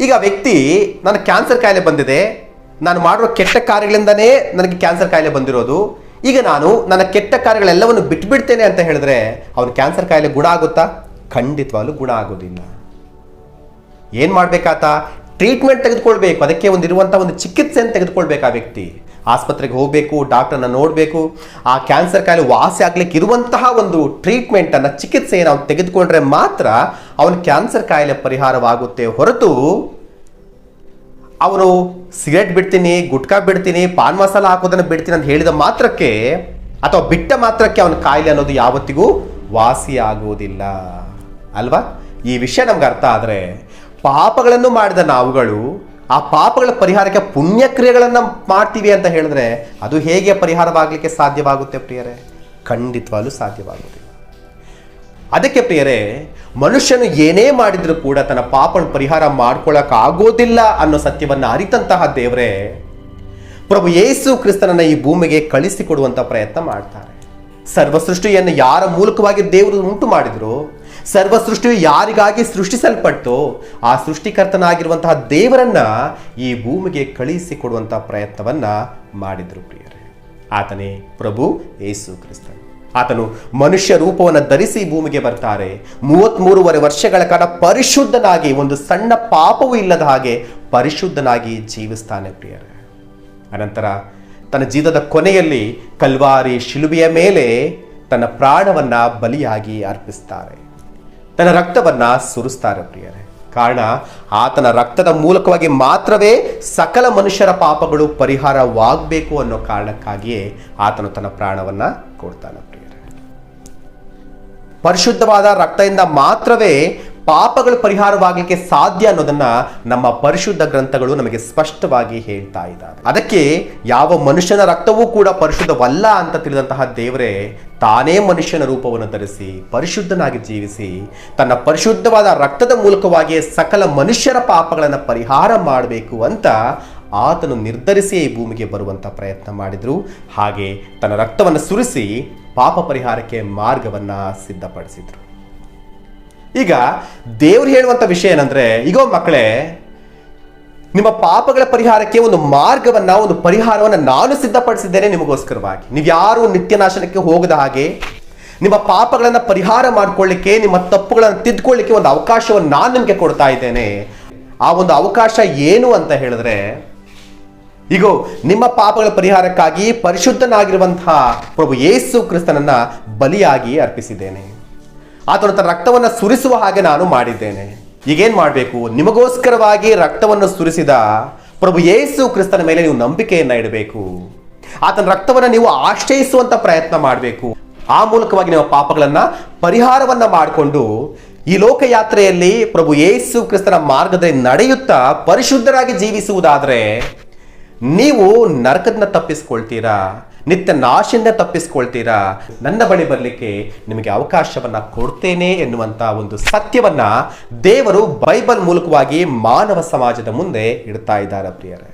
ಈಗ ವ್ಯಕ್ತಿ, ನನಗೆ ಕ್ಯಾನ್ಸರ್ ಕಾಯಿಲೆ ಬಂದಿದೆ. ನಾನು ಮಾಡಿರೋ ಕೆಟ್ಟ ಕಾರ್ಯಗಳಿಂದನೇ ನನಗೆ ಕ್ಯಾನ್ಸರ್ ಕಾಯಿಲೆ ಬಂದಿರೋದು. ಈಗ ನಾನು ನನ್ನ ಕೆಟ್ಟ ಕಾರ್ಯಗಳೆಲ್ಲವನ್ನು ಬಿಟ್ಬಿಡ್ತೇನೆ ಅಂತ ಹೇಳಿದ್ರೆ ಅವನು ಕ್ಯಾನ್ಸರ್ ಕಾಯಿಲೆ ಗುಣ ಆಗುತ್ತಾ? ಖಂಡಿತವಾಗ್ಲೂ ಗುಣ ಆಗೋದಿಲ್ಲ. ಏನು ಮಾಡಬೇಕಾತ? ಟ್ರೀಟ್ಮೆಂಟ್ ತೆಗೆದುಕೊಳ್ಬೇಕು. ಅದಕ್ಕೆ ಒಂದು ಇರುವಂಥ ಒಂದು ಚಿಕಿತ್ಸೆಯನ್ನು ತೆಗೆದುಕೊಳ್ಬೇಕು ಆ ವ್ಯಕ್ತಿ. ಆಸ್ಪತ್ರೆಗೆ ಹೋಗಬೇಕು ಡಾಕ್ಟರ್ನ ನೋಡಬೇಕು. ಆ ಕ್ಯಾನ್ಸರ್ ಕಾಯಿಲೆ ವಾಸಿ ಆಗ್ಲಿಕ್ಕೆ ಇರುವಂತಹ ಒಂದು ಟ್ರೀಟ್ಮೆಂಟನ್ನು ಚಿಕಿತ್ಸೆಯನ್ನು ಅವನು ತೆಗೆದುಕೊಂಡ್ರೆ ಮಾತ್ರ ಅವನ ಕ್ಯಾನ್ಸರ್ ಕಾಯಿಲೆ ಪರಿಹಾರವಾಗುತ್ತೆ ಹೊರತು ಅವನು ಸಿಗರೆಟ್ ಬಿಡ್ತೀನಿ, ಗುಟ್ಕಾ ಬಿಡ್ತೀನಿ, ಪಾನ್ ಮಸಾಲ ಹಾಕೋದನ್ನು ಬಿಡ್ತೀನಿ ಅಂತ ಹೇಳಿದ ಮಾತ್ರಕ್ಕೆ ಅಥವಾ ಬಿಟ್ಟ ಮಾತ್ರಕ್ಕೆ ಅವನ ಕಾಯಿಲೆ ಅನ್ನೋದು ಯಾವತ್ತಿಗೂ ವಾಸಿ ಆಗುವುದಿಲ್ಲ ಅಲ್ವಾ? ಈ ವಿಷಯ ನಮ್ಗೆ ಅರ್ಥ ಆದರೆ ಪಾಪಗಳನ್ನು ಮಾಡಿದ ನಾವುಗಳು ಆ ಪಾಪಗಳ ಪರಿಹಾರಕ್ಕೆ ಪುಣ್ಯಕ್ರಿಯೆಗಳನ್ನು ಮಾಡ್ತೀವಿ ಅಂತ ಹೇಳಿದ್ರೆ ಅದು ಹೇಗೆ ಪರಿಹಾರವಾಗಲಿಕ್ಕೆ ಸಾಧ್ಯವಾಗುತ್ತೆ ಪ್ರಿಯರೇ? ಖಂಡಿತವಾಗಲೂ ಸಾಧ್ಯವಾಗುತ್ತೆ ಅದಕ್ಕೆ ಪ್ರಿಯರೇ, ಮನುಷ್ಯನು ಏನೇ ಮಾಡಿದರೂ ಕೂಡ ತನ್ನ ಪಾಪನ ಪರಿಹಾರ ಮಾಡ್ಕೊಳ್ಳೋಕ್ಕಾಗೋದಿಲ್ಲ ಅನ್ನೋ ಸತ್ಯವನ್ನು ಅರಿತಂತಹ ದೇವರೇ, ಪ್ರಭು ಯೇಸು ಕ್ರಿಸ್ತನನ್ನು ಈ ಭೂಮಿಗೆ ಕಳಿಸಿಕೊಡುವಂಥ ಪ್ರಯತ್ನ ಮಾಡ್ತಾರೆ. ಸರ್ವ ಸೃಷ್ಟಿಯನ್ನು ಯಾರ ಮೂಲಕವಾಗಿ ದೇವರು ಉಂಟು ಮಾಡಿದ್ರು ಸರ್ವ ಸೃಷ್ಟಿಯು ಯಾರಿಗಾಗಿ ಸೃಷ್ಟಿಸಲ್ಪಟ್ಟು ಆ ಸೃಷ್ಟಿಕರ್ತನಾಗಿರುವಂತಹ ದೇವರನ್ನ ಈ ಭೂಮಿಗೆ ಕಳುಹಿಸಿಕೊಡುವಂತಹ ಪ್ರಯತ್ನವನ್ನ ಮಾಡಿದ್ರು ಪ್ರಿಯರೇ. ಆತನೇ ಪ್ರಭು ಯೇಸು ಕ್ರಿಸ್ತನು ಆತನು ಮನುಷ್ಯ ರೂಪವನ್ನು ಧರಿಸಿ ಭೂಮಿಗೆ ಬರ್ತಾರೆ. ಮೂವತ್ಮೂರುವರೆ ವರ್ಷಗಳ ಕಾಲ ಪರಿಶುದ್ಧನಾಗಿ, ಒಂದು ಸಣ್ಣ ಪಾಪವೂ ಇಲ್ಲದ ಹಾಗೆ ಪರಿಶುದ್ಧನಾಗಿ ಜೀವಿಸ್ತಾನೆ ಪ್ರಿಯರೇ. ಅನಂತರ ತನ್ನ ಜೀವದ ಕೊನೆಯಲ್ಲಿ ಕಲ್ವಾರಿ ಶಿಲುಬೆಯ ಮೇಲೆ ತನ್ನ ಪ್ರಾಣವನ್ನು ಬಲಿಯಾಗಿ ಅರ್ಪಿಸ್ತಾರೆ. ತನ್ನ ರಕ್ತವನ್ನ ಸುರಿಸ್ತಾರೆ ಪ್ರಿಯರೇ. ಕಾರಣ, ಆತನ ರಕ್ತದ ಮೂಲಕವಾಗಿ ಮಾತ್ರವೇ ಸಕಲ ಮನುಷ್ಯರ ಪಾಪಗಳು ಪರಿಹಾರವಾಗಬೇಕು ಅನ್ನೋ ಕಾರಣಕ್ಕಾಗಿಯೇ ಆತನು ತನ್ನ ಪ್ರಾಣವನ್ನ ಕೊಡ್ತಾನೆ ಪ್ರಿಯರೇ. ಪರಿಶುದ್ಧವಾದ ರಕ್ತದಿಂದ ಮಾತ್ರವೇ ಪಾಪಗಳು ಪರಿಹಾರವಾಗಲಿಕ್ಕೆ ಸಾಧ್ಯ ಅನ್ನೋದನ್ನ ನಮ್ಮ ಪರಿಶುದ್ಧ ಗ್ರಂಥಗಳು ನಮಗೆ ಸ್ಪಷ್ಟವಾಗಿ ಹೇಳ್ತಾ ಇದ್ದಾವೆ. ಅದಕ್ಕೆ ಯಾವ ಮನುಷ್ಯನ ರಕ್ತವೂ ಕೂಡ ಪರಿಶುದ್ಧವಲ್ಲ ಅಂತ ತಿಳಿದಂತಹ ದೇವರೇ, ತಾನೇ ಮನುಷ್ಯನ ರೂಪವನ್ನು ಧರಿಸಿ, ಪರಿಶುದ್ಧನಾಗಿ ಜೀವಿಸಿ, ತನ್ನ ಪರಿಶುದ್ಧವಾದ ರಕ್ತದ ಮೂಲಕವಾಗಿ ಸಕಲ ಮನುಷ್ಯರ ಪಾಪಗಳನ್ನು ಪರಿಹಾರ ಮಾಡಬೇಕು ಅಂತ ಆತನು ನಿರ್ಧರಿಸಿ ಈ ಭೂಮಿಗೆ ಬರುವಂತ ಪ್ರಯತ್ನ ಮಾಡಿದ್ರು. ಹಾಗೆ ತನ್ನ ರಕ್ತವನ್ನು ಸುರಿಸಿ ಪಾಪ ಪರಿಹಾರಕ್ಕೆ ಮಾರ್ಗವನ್ನ ಸಿದ್ಧಪಡಿಸಿದ್ರು. ಈಗ ದೇವ್ರು ಹೇಳುವಂತ ವಿಷಯ ಏನಂದ್ರೆ ಈಗ ಮಕ್ಕಳೇ, ನಿಮ್ಮ ಪಾಪಗಳ ಪರಿಹಾರಕ್ಕೆ ಒಂದು ಮಾರ್ಗವನ್ನ, ಒಂದು ಪರಿಹಾರವನ್ನ ನಾನು ಸಿದ್ಧಪಡಿಸಿದ್ದೇನೆ ನಿಮಗೋಸ್ಕರವಾಗಿ. ನೀವು ಯಾರು ನಿತ್ಯನಾಶನಕ್ಕೆ ಹೋಗದ ಹಾಗೆ, ನಿಮ್ಮ ಪಾಪಗಳನ್ನ ಪರಿಹಾರ ಮಾಡ್ಕೊಳ್ಳಿಕ್ಕೆ, ನಿಮ್ಮ ತಪ್ಪುಗಳನ್ನು ತಿದ್ದುಕೊಳ್ಳಿಕ್ಕೆ ಒಂದು ಅವಕಾಶವನ್ನು ನಾನು ನಿಮಗೆ ಕೊಡ್ತಾ ಇದ್ದೇನೆ. ಆ ಒಂದು ಅವಕಾಶ ಏನು ಅಂತ ಹೇಳಿದ್ರೆ, ಇಗೋ, ನಿಮ್ಮ ಪಾಪಗಳ ಪರಿಹಾರಕ್ಕಾಗಿ ಪರಿಶುದ್ಧನಾಗಿರುವಂತಹ ಪ್ರಭು ಯೇಸು ಕ್ರಿಸ್ತನನ್ನ ಬಲಿಯಾಗಿ ಅರ್ಪಿಸಿದ್ದೇನೆ. ಆತನ ತನ್ನ ರಕ್ತವನ್ನು ಸುರಿಸುವ ಹಾಗೆ ನಾನು ಮಾಡಿದ್ದೇನೆ. ಈಗೇನು ಮಾಡಬೇಕು? ನಿಮಗೋಸ್ಕರವಾಗಿ ರಕ್ತವನ್ನು ಸುರಿಸಿದ ಪ್ರಭು ಯೇಸು ಕ್ರಿಸ್ತನ ಮೇಲೆ ನೀವು ನಂಬಿಕೆಯನ್ನ ಇಡಬೇಕು. ಆತನ ರಕ್ತವನ್ನು ನೀವು ಆಶ್ರಯಿಸುವಂತ ಪ್ರಯತ್ನ ಮಾಡಬೇಕು. ಆ ಮೂಲಕವಾಗಿ ನಿಮ್ಮ ಪಾಪಗಳನ್ನ ಪರಿಹಾರವನ್ನ ಮಾಡಿಕೊಂಡು ಈ ಲೋಕಯಾತ್ರೆಯಲ್ಲಿ ಪ್ರಭು ಯೇಸು ಕ್ರಿಸ್ತನ ಮಾರ್ಗದಲ್ಲಿ ನಡೆಯುತ್ತಾ ಪರಿಶುದ್ಧರಾಗಿ ಜೀವಿಸುವುದಾದರೆ ನೀವು ನರಕದನ್ನ ತಪ್ಪಿಸ್ಕೊಳ್ತೀರಾ? ನಿತ್ಯ ನಾಶದಿಂದ ತಪ್ಪಿಸ್ಕೊಳ್ತೀರಾ? ನನ್ನ ಬಳಿ ಬರಲಿಕ್ಕೆ ನಿಮಗೆ ಅವಕಾಶವನ್ನ ಕೊಡ್ತೇನೆ ಎನ್ನುವಂಥ ಒಂದು ಸತ್ಯವನ್ನ ದೇವರು ಬೈಬಲ್ ಮೂಲಕವಾಗಿ ಮಾನವ ಸಮಾಜದ ಮುಂದೆ ಇಡ್ತಾ ಇದ್ದಾರೆ ಪ್ರಿಯರೇ.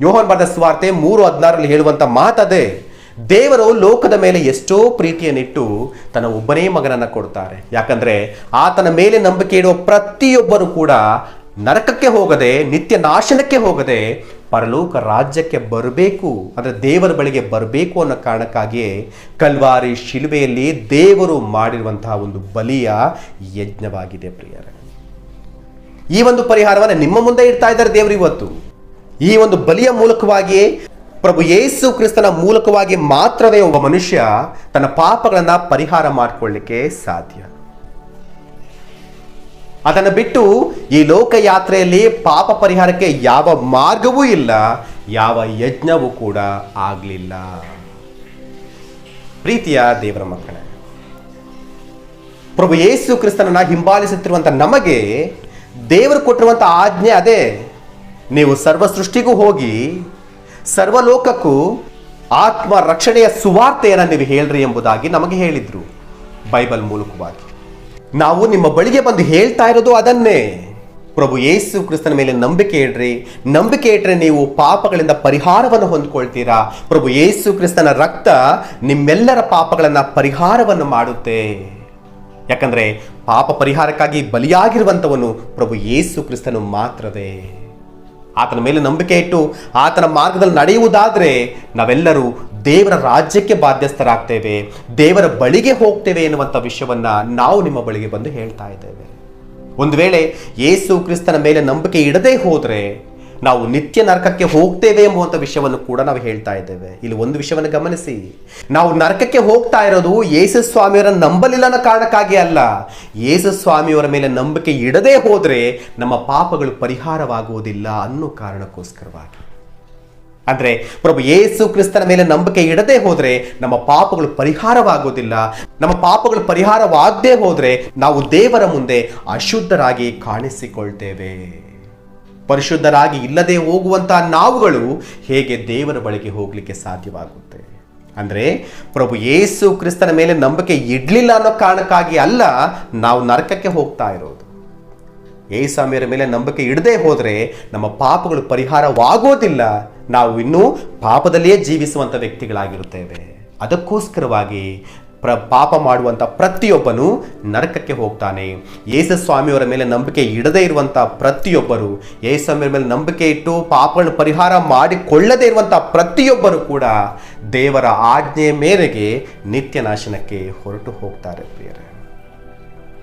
ಯೋಹನ್ ಬರೆದ ಸ್ವಾರ್ತೆ ಮೂರು ಹದಿನಾರರಲ್ಲಿ ಹೇಳುವಂತ ಮಾತದೇ, ದೇವರು ಲೋಕದ ಮೇಲೆ ಎಷ್ಟೋ ಪ್ರೀತಿಯನ್ನಿಟ್ಟು ತನ್ನ ಒಬ್ಬನೇ ಮಗನನ್ನ ಕೊಡ್ತಾರೆ. ಯಾಕಂದ್ರೆ ಆತನ ಮೇಲೆ ನಂಬಿಕೆ ಇಡುವ ಪ್ರತಿಯೊಬ್ಬರು ಕೂಡ ನರಕಕ್ಕೆ ಹೋಗದೆ, ನಿತ್ಯ ನಾಶನಕ್ಕೆ ಹೋಗದೆ ಪರಲೋಕ ರಾಜ್ಯಕ್ಕೆ ಬರಬೇಕು, ಅಂದರೆ ದೇವರ ಬಳಿಗೆ ಬರಬೇಕು ಅನ್ನೋ ಕಾರಣಕ್ಕಾಗಿಯೇ ಕಲ್ವಾರಿ ಶಿಲುಬೆಯಲ್ಲಿ ದೇವರು ಮಾಡಿರುವಂತಹ ಒಂದು ಬಲಿಯ ಯಜ್ಞವಾಗಿದೆ ಪ್ರಿಯರೇ. ಈ ಒಂದು ಪರಿಹಾರವನ್ನು ನಿಮ್ಮ ಮುಂದೆ ಇಡ್ತಾ ಇದ್ದಾರೆ ದೇವರು ಇವತ್ತು. ಈ ಒಂದು ಬಲಿಯ ಮೂಲಕವಾಗಿಯೇ ಪ್ರಭು ಯೇಸು ಕ್ರಿಸ್ತನ ಮೂಲಕವಾಗಿ ಮಾತ್ರವೇ ಒಬ್ಬ ಮನುಷ್ಯ ತನ್ನ ಪಾಪಗಳನ್ನು ಪರಿಹಾರ ಮಾಡಿಕೊಳ್ಳಿಕ್ಕೆ ಸಾಧ್ಯ. ಅದನ್ನು ಬಿಟ್ಟು ಈ ಲೋಕಯಾತ್ರೆಯಲ್ಲಿ ಪಾಪ ಪರಿಹಾರಕ್ಕೆ ಯಾವ ಮಾರ್ಗವೂ ಇಲ್ಲ, ಯಾವ ಯಜ್ಞವೂ ಕೂಡ ಆಗಲಿಲ್ಲ. ಪ್ರೀತಿಯ ದೇವರ ಮಕ್ಕಳೇ, ಪ್ರಭು ಯೇಸು ಕ್ರಿಸ್ತನನ್ನು ಹಿಂಬಾಲಿಸುತ್ತಿರುವಂತ ನಮಗೆ ದೇವರು ಕೊಟ್ಟಿರುವಂಥ ಆಜ್ಞೆ ಅದೇ. ನೀವು ಸರ್ವ ಸೃಷ್ಟಿಗೂ ಹೋಗಿ, ಸರ್ವಲೋಕಕ್ಕೂ ಆತ್ಮ ರಕ್ಷಣೆಯ ಸುವಾರ್ತೆಯನ್ನು ನೀವು ಹೇಳ್ರಿ ಎಂಬುದಾಗಿ ನಮಗೆ ಹೇಳಿದ್ರು ಬೈಬಲ್ ಮೂಲಕವಾಗಿ. ನಾವು ನಿಮ್ಮ ಬಳಿಗೆ ಬಂದು ಹೇಳ್ತಾ ಇರೋದು ಅದನ್ನೇ. ಪ್ರಭು ಯೇಸು ಕ್ರಿಸ್ತನ ಮೇಲೆ ನಂಬಿಕೆ ಇಡ್ರಿ. ನಂಬಿಕೆ ಇಟ್ಟರೆ ನೀವು ಪಾಪಗಳಿಂದ ಪರಿಹಾರವನ್ನು ಹೊಂದ್ಕೊಳ್ತೀರಾ. ಪ್ರಭು ಯೇಸು ಕ್ರಿಸ್ತನ ರಕ್ತ ನಿಮ್ಮೆಲ್ಲರ ಪಾಪಗಳನ್ನು ಪರಿಹಾರವನ್ನು ಮಾಡುತ್ತೆ. ಯಾಕಂದ್ರೆ ಪಾಪ ಪರಿಹಾರಕ್ಕಾಗಿ ಬಲಿಯಾಗಿರುವಂಥವನು ಪ್ರಭು ಯೇಸು ಕ್ರಿಸ್ತನು ಮಾತ್ರವೇ. ಆತನ ಮೇಲೆ ನಂಬಿಕೆ ಇಟ್ಟು ಆತನ ಮಾರ್ಗದಲ್ಲಿ ನಡೆಯುವುದಾದರೆ ನಾವೆಲ್ಲರೂ ದೇವರ ರಾಜ್ಯಕ್ಕೆ ಬಾಧ್ಯಸ್ಥರಾಗ್ತೇವೆ, ದೇವರ ಬಳಿಗೆ ಹೋಗ್ತೇವೆ ಎನ್ನುವಂಥ ವಿಷಯವನ್ನು ನಾವು ನಿಮ್ಮ ಬಳಿಗೆ ಬಂದು ಹೇಳ್ತಾ ಇದ್ದೇವೆ. ಒಂದು ವೇಳೆ ಯೇಸು ಕ್ರಿಸ್ತನ ಮೇಲೆ ನಂಬಿಕೆ ಇಡದೇ ಹೋದರೆ ನಾವು ನಿತ್ಯ ನರಕಕ್ಕೆ ಹೋಗ್ತೇವೆ ಎಂಬುವಂಥ ವಿಷಯವನ್ನು ಕೂಡ ನಾವು ಹೇಳ್ತಾ ಇದ್ದೇವೆ. ಇಲ್ಲಿ ಒಂದು ವಿಷಯವನ್ನು ಗಮನಿಸಿ. ನಾವು ನರಕಕ್ಕೆ ಹೋಗ್ತಾ ಇರೋದು ಯೇಸು ಸ್ವಾಮಿಯವರ ಅನ್ನೋ ಕಾರಣಕ್ಕಾಗಿ ಅಲ್ಲ. ಯೇಸು ಸ್ವಾಮಿಯವರ ಮೇಲೆ ನಂಬಿಕೆ ಇಡದೇ ಹೋದರೆ ನಮ್ಮ ಪಾಪಗಳು ಪರಿಹಾರವಾಗುವುದಿಲ್ಲ ಅನ್ನೋ ಕಾರಣಕ್ಕೋಸ್ಕರವಾಗಿ. ಅಂದ್ರೆ ಪ್ರಭು ಯೇಸು ಕ್ರಿಸ್ತನ ಮೇಲೆ ನಂಬಿಕೆ ಇಡದೆ ಹೋದರೆ ನಮ್ಮ ಪಾಪಗಳು ಪರಿಹಾರವಾಗೋದಿಲ್ಲ ನಮ್ಮ ಪಾಪಗಳು ಪರಿಹಾರವಾಗದೇ ಹೋದರೆ ನಾವು ದೇವರ ಮುಂದೆ ಅಶುದ್ಧರಾಗಿ ಕಾಣಿಸಿಕೊಳ್ತೇವೆ. ಪರಿಶುದ್ಧರಾಗಿ ಇಲ್ಲದೆ ಹೋಗುವಂತಹ ನಾವುಗಳು ಹೇಗೆ ದೇವರ ಬಳಿಗೆ ಹೋಗಲಿಕ್ಕೆ ಸಾಧ್ಯವಾಗುತ್ತೆ? ಅಂದರೆ ಪ್ರಭು ಯೇಸು ಕ್ರಿಸ್ತನ ಮೇಲೆ ನಂಬಿಕೆ ಇಡಲಿಲ್ಲ ಅನ್ನೋ ಕಾರಣಕ್ಕಾಗಿ ಅಲ್ಲ, ನಾವು ನರಕಕ್ಕೆ ಹೋಗ್ತಾ ಇರೋದು. ಏಸಾಮಿಯರ ಮೇಲೆ ನಂಬಿಕೆ ಇಡದೆ ಹೋದರೆ ನಮ್ಮ ಪಾಪಗಳು ಪರಿಹಾರವಾಗೋದಿಲ್ಲ. ನಾವು ಇನ್ನೂ ಪಾಪದಲ್ಲಿಯೇ ಜೀವಿಸುವಂಥ ವ್ಯಕ್ತಿಗಳಾಗಿರುತ್ತೇವೆ. ಅದಕ್ಕೋಸ್ಕರವಾಗಿ ಪ್ರ ಪಾಪ ಮಾಡುವಂಥ ಪ್ರತಿಯೊಬ್ಬನು ನರಕಕ್ಕೆ ಹೋಗ್ತಾನೆ. ಯೇಸು ಸ್ವಾಮಿಯವರ ಮೇಲೆ ನಂಬಿಕೆ ಇಡದೇ ಇರುವಂಥ ಪ್ರತಿಯೊಬ್ಬರು ಯೇಸಸ್ವಾಮಿಯವರ ಮೇಲೆ ನಂಬಿಕೆ ಇಟ್ಟು ಪಾಪಗಳನ್ನು ಪರಿಹಾರ ಮಾಡಿಕೊಳ್ಳದೇ ಇರುವಂಥ ಪ್ರತಿಯೊಬ್ಬರು ಕೂಡ ದೇವರ ಆಜ್ಞೆ ಮೇರೆಗೆ ನಿತ್ಯನಾಶನಕ್ಕೆ ಹೊರಟು ಹೋಗ್ತಾರೆ ಪ್ರಿಯರೇ.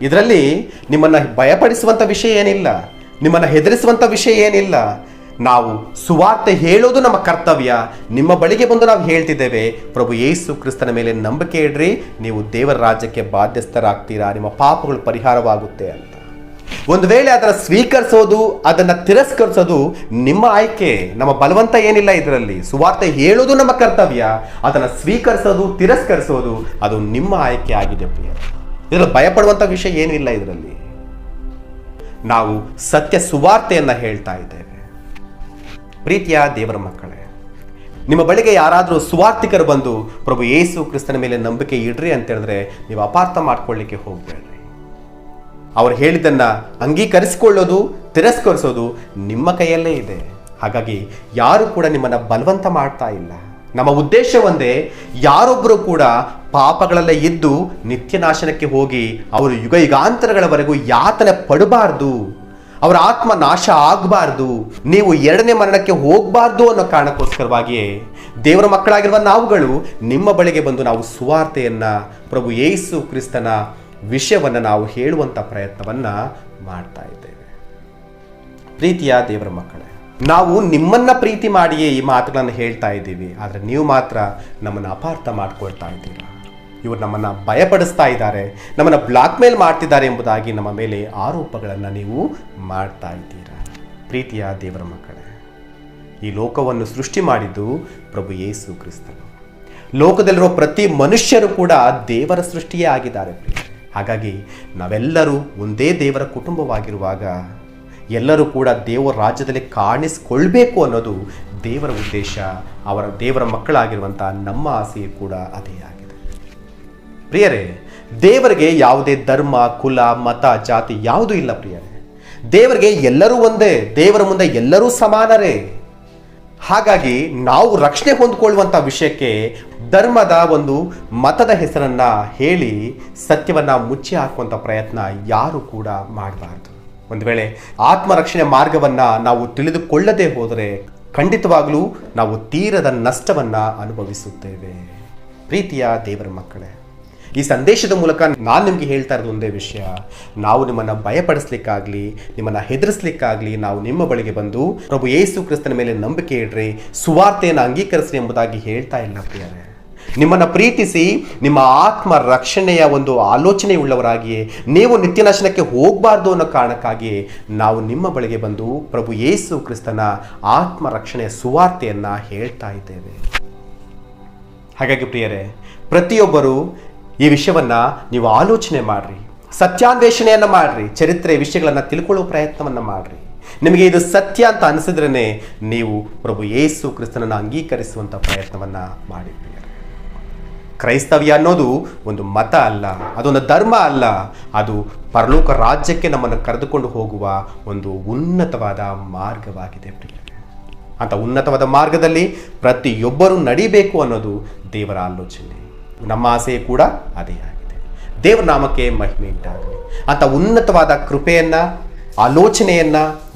ಇದರಲ್ಲಿ ನಿಮ್ಮನ್ನು ಭಯಪಡಿಸುವಂಥ ವಿಷಯ ಏನಿಲ್ಲ, ನಿಮ್ಮನ್ನು ಹೆದರಿಸುವಂಥ ವಿಷಯ ಏನಿಲ್ಲ. ನಾವು ಸುವಾರ್ತೆ ಹೇಳೋದು ನಮ್ಮ ಕರ್ತವ್ಯ. ನಿಮ್ಮ ಬಳಿಗೆ ಬಂದು ನಾವು ಹೇಳ್ತಿದ್ದೇವೆ, ಪ್ರಭು ಯೇಸು ಕ್ರಿಸ್ತನ ಮೇಲೆ ನಂಬಿಕೆ ಇಡ್ರಿ, ನೀವು ದೇವರ ರಾಜ್ಯಕ್ಕೆ ಬಾಧ್ಯಸ್ಥರಾಗ್ತೀರಾ, ನಿಮ್ಮ ಪಾಪಗಳು ಪರಿಹಾರವಾಗುತ್ತೆ ಅಂತ. ಒಂದು ವೇಳೆ ಅದನ್ನು ಸ್ವೀಕರಿಸೋದು, ಅದನ್ನು ತಿರಸ್ಕರಿಸೋದು ನಿಮ್ಮ ಆಯ್ಕೆ, ನಮ್ಮ ಬಲವಂತ ಏನಿಲ್ಲ ಇದರಲ್ಲಿ. ಸುವಾರ್ತೆ ಹೇಳೋದು ನಮ್ಮ ಕರ್ತವ್ಯ, ಅದನ್ನು ಸ್ವೀಕರಿಸೋದು, ತಿರಸ್ಕರಿಸೋದು, ಅದು ನಿಮ್ಮ ಆಯ್ಕೆ ಆಗಿದೆ ಪ್ರಿಯ ಇದರಲ್ಲಿ ಭಯಪಡುವಂಥ ವಿಷಯ ಏನೂ ಇಲ್ಲ ಇದರಲ್ಲಿ. ನಾವು ಸತ್ಯ ಸುವಾರ್ತೆಯನ್ನು ಹೇಳ್ತಾ ಇದ್ದೇವೆ. ಪ್ರೀತಿಯ ದೇವರ ಮಕ್ಕಳೇ, ನಿಮ್ಮ ಬಳಿಗೆ ಯಾರಾದರೂ ಸುವಾರ್ತಿಕರು ಬಂದು ಪ್ರಭು ಯೇಸು ಕ್ರಿಸ್ತನ ಮೇಲೆ ನಂಬಿಕೆ ಇಡ್ರಿ ಅಂತ ಹೇಳಿದ್ರೆ ನೀವು ಅಪಾರ್ಥ ಮಾಡ್ಕೊಳ್ಳಿಕ್ಕೆ ಹೋಗಬೇಡ್ರಿ. ಅವ್ರು ಹೇಳಿದ್ದನ್ನು ಅಂಗೀಕರಿಸಿಕೊಳ್ಳೋದು, ತಿರಸ್ಕರಿಸೋದು ನಿಮ್ಮ ಕೈಯಲ್ಲೇ ಇದೆ. ಹಾಗಾಗಿ ಯಾರು ಕೂಡ ನಿಮ್ಮನ್ನು ಬಲವಂತ ಮಾಡ್ತಾ ಇಲ್ಲ. ನಮ್ಮ ಉದ್ದೇಶ ಒಂದೇ ಯಾರೊಬ್ಬರು ಕೂಡ ಪಾಪಗಳಲ್ಲೇ ಇದ್ದು ನಿತ್ಯನಾಶನಕ್ಕೆ ಹೋಗಿ ಅವರು ಯುಗ ಯುಗಾಂತರಗಳವರೆಗೂ ಯಾತನೆ ಪಡಬಾರ್ದು, ಅವರ ಆತ್ಮ ನಾಶ ಆಗಬಾರ್ದು, ನೀವು ಎರಡನೇ ಮರಣಕ್ಕೆ ಹೋಗಬಾರ್ದು ಅನ್ನೋ ಕಾರಣಕ್ಕೋಸ್ಕರವಾಗಿಯೇ ದೇವರ ಮಕ್ಕಳಾಗಿರುವ ನಾವುಗಳು ನಿಮ್ಮ ಬಳಿಗೆ ಬಂದು ನಾವು ಸುವಾರ್ತೆಯನ್ನು, ಪ್ರಭು ಯೇಸು ಕ್ರಿಸ್ತನ ವಿಷಯವನ್ನು ನಾವು ಹೇಳುವಂಥ ಪ್ರಯತ್ನವನ್ನು ಮಾಡ್ತಾ ಇದ್ದೇವೆ. ಪ್ರೀತಿಯ ದೇವರ ಮಕ್ಕಳೇ ನಾವು ನಿಮ್ಮನ್ನ ಪ್ರೀತಿ ಮಾಡಿಯೇ ಈ ಮಾತುಗಳನ್ನು ಹೇಳ್ತಾ ಇದ್ದೀವಿ. ಆದರೆ ನೀವು ಮಾತ್ರ ನಮ್ಮನ್ನು ಅಪಾರ್ಥ ಮಾಡ್ಕೊಳ್ತಾ ಇದ್ದೀರಾ? ಇವರು ನಮ್ಮನ್ನು ಭಯಪಡಿಸ್ತಾ ಇದ್ದಾರೆ. ನಮ್ಮನ್ನು ಬ್ಲಾಕ್ ಮೇಲ್ ಮಾಡ್ತಿದ್ದಾರೆ ಎಂಬುದಾಗಿ ನಮ್ಮ ಮೇಲೆ ಆರೋಪಗಳನ್ನು ನೀವು ಮಾಡ್ತಾ ಇದ್ದೀರಾ? ಪ್ರೀತಿಯ ದೇವರ ಮಕ್ಕಳೇ, ಈ ಲೋಕವನ್ನು ಸೃಷ್ಟಿ ಮಾಡಿದ್ದು ಪ್ರಭು ಯೇಸು ಕ್ರಿಸ್ತನು. ಲೋಕದಲ್ಲಿರುವ ಪ್ರತಿ ಮನುಷ್ಯರು ಕೂಡ ದೇವರ ಸೃಷ್ಟಿಯೇ ಆಗಿದ್ದಾರೆ. ಹಾಗಾಗಿ ನಾವೆಲ್ಲರೂ ಒಂದೇ ದೇವರ ಕುಟುಂಬವಾಗಿರುವಾಗ ಎಲ್ಲರೂ ಕೂಡ ದೇವರ ರಾಜ್ಯದಲ್ಲಿ ಕಾಣಿಸ್ಕೊಳ್ಬೇಕು ಅನ್ನೋದು ದೇವರ ಉದ್ದೇಶ. ಅವರ ದೇವರ ಮಕ್ಕಳಾಗಿರುವಂಥ ನಮ್ಮ ಆಸೆಯು ಕೂಡ ಅದೇ ಆಗಿದೆ. ಪ್ರಿಯರೇ, ದೇವರಿಗೆ ಯಾವುದೇ ಧರ್ಮ, ಕುಲ, ಮತ, ಜಾತಿ ಯಾವುದೂ ಇಲ್ಲ ಪ್ರಿಯರೇ. ದೇವರಿಗೆ ಎಲ್ಲರೂ ಒಂದೇ, ದೇವರ ಮುಂದೆ ಎಲ್ಲರೂ ಸಮಾನರೇ. ಹಾಗಾಗಿ ನಾವು ರಕ್ಷಣೆ ಹೊಂದಿಕೊಳ್ಳುವಂಥ ವಿಷಯಕ್ಕೆ ಧರ್ಮದ ಒಂದು ಮತದ ಹೆಸರನ್ನು ಹೇಳಿ ಸತ್ಯವನ್ನು ಮುಚ್ಚಿ ಹಾಕುವಂಥ ಪ್ರಯತ್ನ ಯಾರೂ ಕೂಡ ಮಾಡಬಾರ್ದು. ಒಂದು ವೇಳೆ ಆತ್ಮರಕ್ಷಣೆ ಮಾರ್ಗವನ್ನ ನಾವು ತಿಳಿದುಕೊಳ್ಳದೆ ಹೋದರೆ ಖಂಡಿತವಾಗಲೂ ನಾವು ತೀರದ ನಷ್ಟವನ್ನ ಅನುಭವಿಸುತ್ತೇವೆ. ಪ್ರೀತಿಯ ದೇವರ ಮಕ್ಕಳೇ, ಈ ಸಂದೇಶದ ಮೂಲಕ ನಾನು ನಿಮಗೆ ಹೇಳ್ತಾ ಇರೋದು ಒಂದೇ ವಿಷಯ. ನಾವು ನಿಮ್ಮನ್ನು ಭಯಪಡಿಸ್ಲಿಕ್ಕಾಗ್ಲಿ, ನಿಮ್ಮನ್ನು ಹೆದರಿಸ್ಲಿಕ್ಕಾಗ್ಲಿ ನಾವು ನಿಮ್ಮ ಬಳಿಗೆ ಬಂದು ಪ್ರಭು ಯೇಸು ಕ್ರಿಸ್ತನ ಮೇಲೆ ನಂಬಿಕೆ ಇಡ್ರಿ ಸುವಾರ್ತೆಯನ್ನು ಅಂಗೀಕರಿಸಿ ಎಂಬುದಾಗಿ ಹೇಳ್ತಾ ಇಲ್ಲ ಪ್ರಿಯರೇ. ನಿಮ್ಮನ್ನು ಪ್ರೀತಿಸಿ ನಿಮ್ಮ ಆತ್ಮ ರಕ್ಷಣೆಯ ಒಂದು ಆಲೋಚನೆ ಉಳ್ಳವರಾಗಿಯೇ, ನೀವು ನಿತ್ಯನಾಶನಕ್ಕೆ ಹೋಗಬಾರ್ದು ಅನ್ನೋ ಕಾರಣಕ್ಕಾಗಿ ನಾವು ನಿಮ್ಮ ಬಳಿಗೆ ಬಂದು ಪ್ರಭು ಯೇಸು ಕ್ರಿಸ್ತನ ಆತ್ಮ ರಕ್ಷಣೆಯ ಸುವಾರ್ತೆಯನ್ನು ಹೇಳ್ತಾ ಇದ್ದೇವೆ ಹಾಗಾಗಿ ಪ್ರಿಯರೇ, ಪ್ರತಿಯೊಬ್ಬರು ಈ ವಿಷಯವನ್ನು ನೀವು ಆಲೋಚನೆ ಮಾಡಿರಿ, ಸತ್ಯಾನ್ವೇಷಣೆಯನ್ನು ಮಾಡಿರಿ ಚರಿತ್ರೆ ವಿಷಯಗಳನ್ನು ತಿಳ್ಕೊಳ್ಳೋ ಪ್ರಯತ್ನವನ್ನು ಮಾಡಿರಿ ನಿಮಗೆ ಇದು ಸತ್ಯ ಅಂತ ಅನಿಸಿದ್ರೇ ನೀವು ಪ್ರಭು ಯೇಸು ಕ್ರಿಸ್ತನನ್ನು ಅಂಗೀಕರಿಸುವಂಥ ಪ್ರಯತ್ನವನ್ನು ಮಾಡಿ ಪ್ರಿಯರೇ. ಕ್ರೈಸ್ತವ್ಯ ಅನ್ನೋದು ಒಂದು ಮತ ಅಲ್ಲ, ಅದೊಂದು ಧರ್ಮ ಅಲ್ಲ. ಅದು ಪರಲೋಕ ರಾಜ್ಯಕ್ಕೆ ನಮ್ಮನ್ನು ಕರೆದುಕೊಂಡು ಹೋಗುವ ಒಂದು ಉನ್ನತವಾದ ಮಾರ್ಗವಾಗಿದೆ ಅಂತ ಉನ್ನತವಾದ ಮಾರ್ಗದಲ್ಲಿ ಪ್ರತಿಯೊಬ್ಬರೂ ನಡಿಬೇಕು ಅನ್ನೋದು ದೇವರ ಆಲೋಚನೆ. ನಮ್ಮ ಆಸೆ ಕೂಡ ಅದೇ ಆಗಿದೆ. ದೇವರ ನಾಮಕ್ಕೆ ಮಹಿಮೆ ಉಂಟಾಗಲಿ. ಅಂತ ಉನ್ನತವಾದ ಕೃಪೆಯನ್ನ, ಆಲೋಚನೆಯನ್ನ,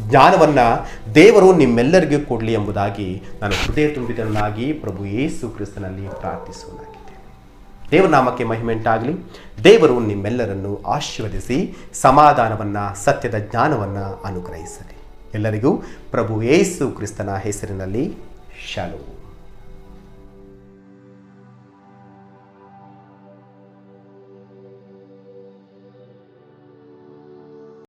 ಜ್ಞಾನವನ್ನ ದೇವರು ನಿಮ್ಮೆಲ್ಲರಿಗೂ ಕೊಡಲಿ ಎಂಬುದಾಗಿ ನಾನು ಹೃದಯ ತುಂಬಿದನಾಗಿ ಪ್ರಭು ಯೇಸು ಕ್ರಿಸ್ತನಲ್ಲಿ ಪ್ರಾರ್ಥಿಸುವನಾಗಿದ್ದೇನೆ ದೇವರ ಮಹಿಮೆಂಟಾಗಲಿ ದೇವರು ನಿಮ್ಮೆಲ್ಲರನ್ನು ಆಶೀರ್ವದಿಸಿ ಸಮಾಧಾನವನ್ನು, ಸತ್ಯದ ಜ್ಞಾನವನ್ನು ಅನುಗ್ರಹಿಸಲಿ. ಎಲ್ಲರಿಗೂ ಪ್ರಭು ಯೇಸು ಕ್ರಿಸ್ತನ ಹೆಸರಿನಲ್ಲಿ ಶಾಲು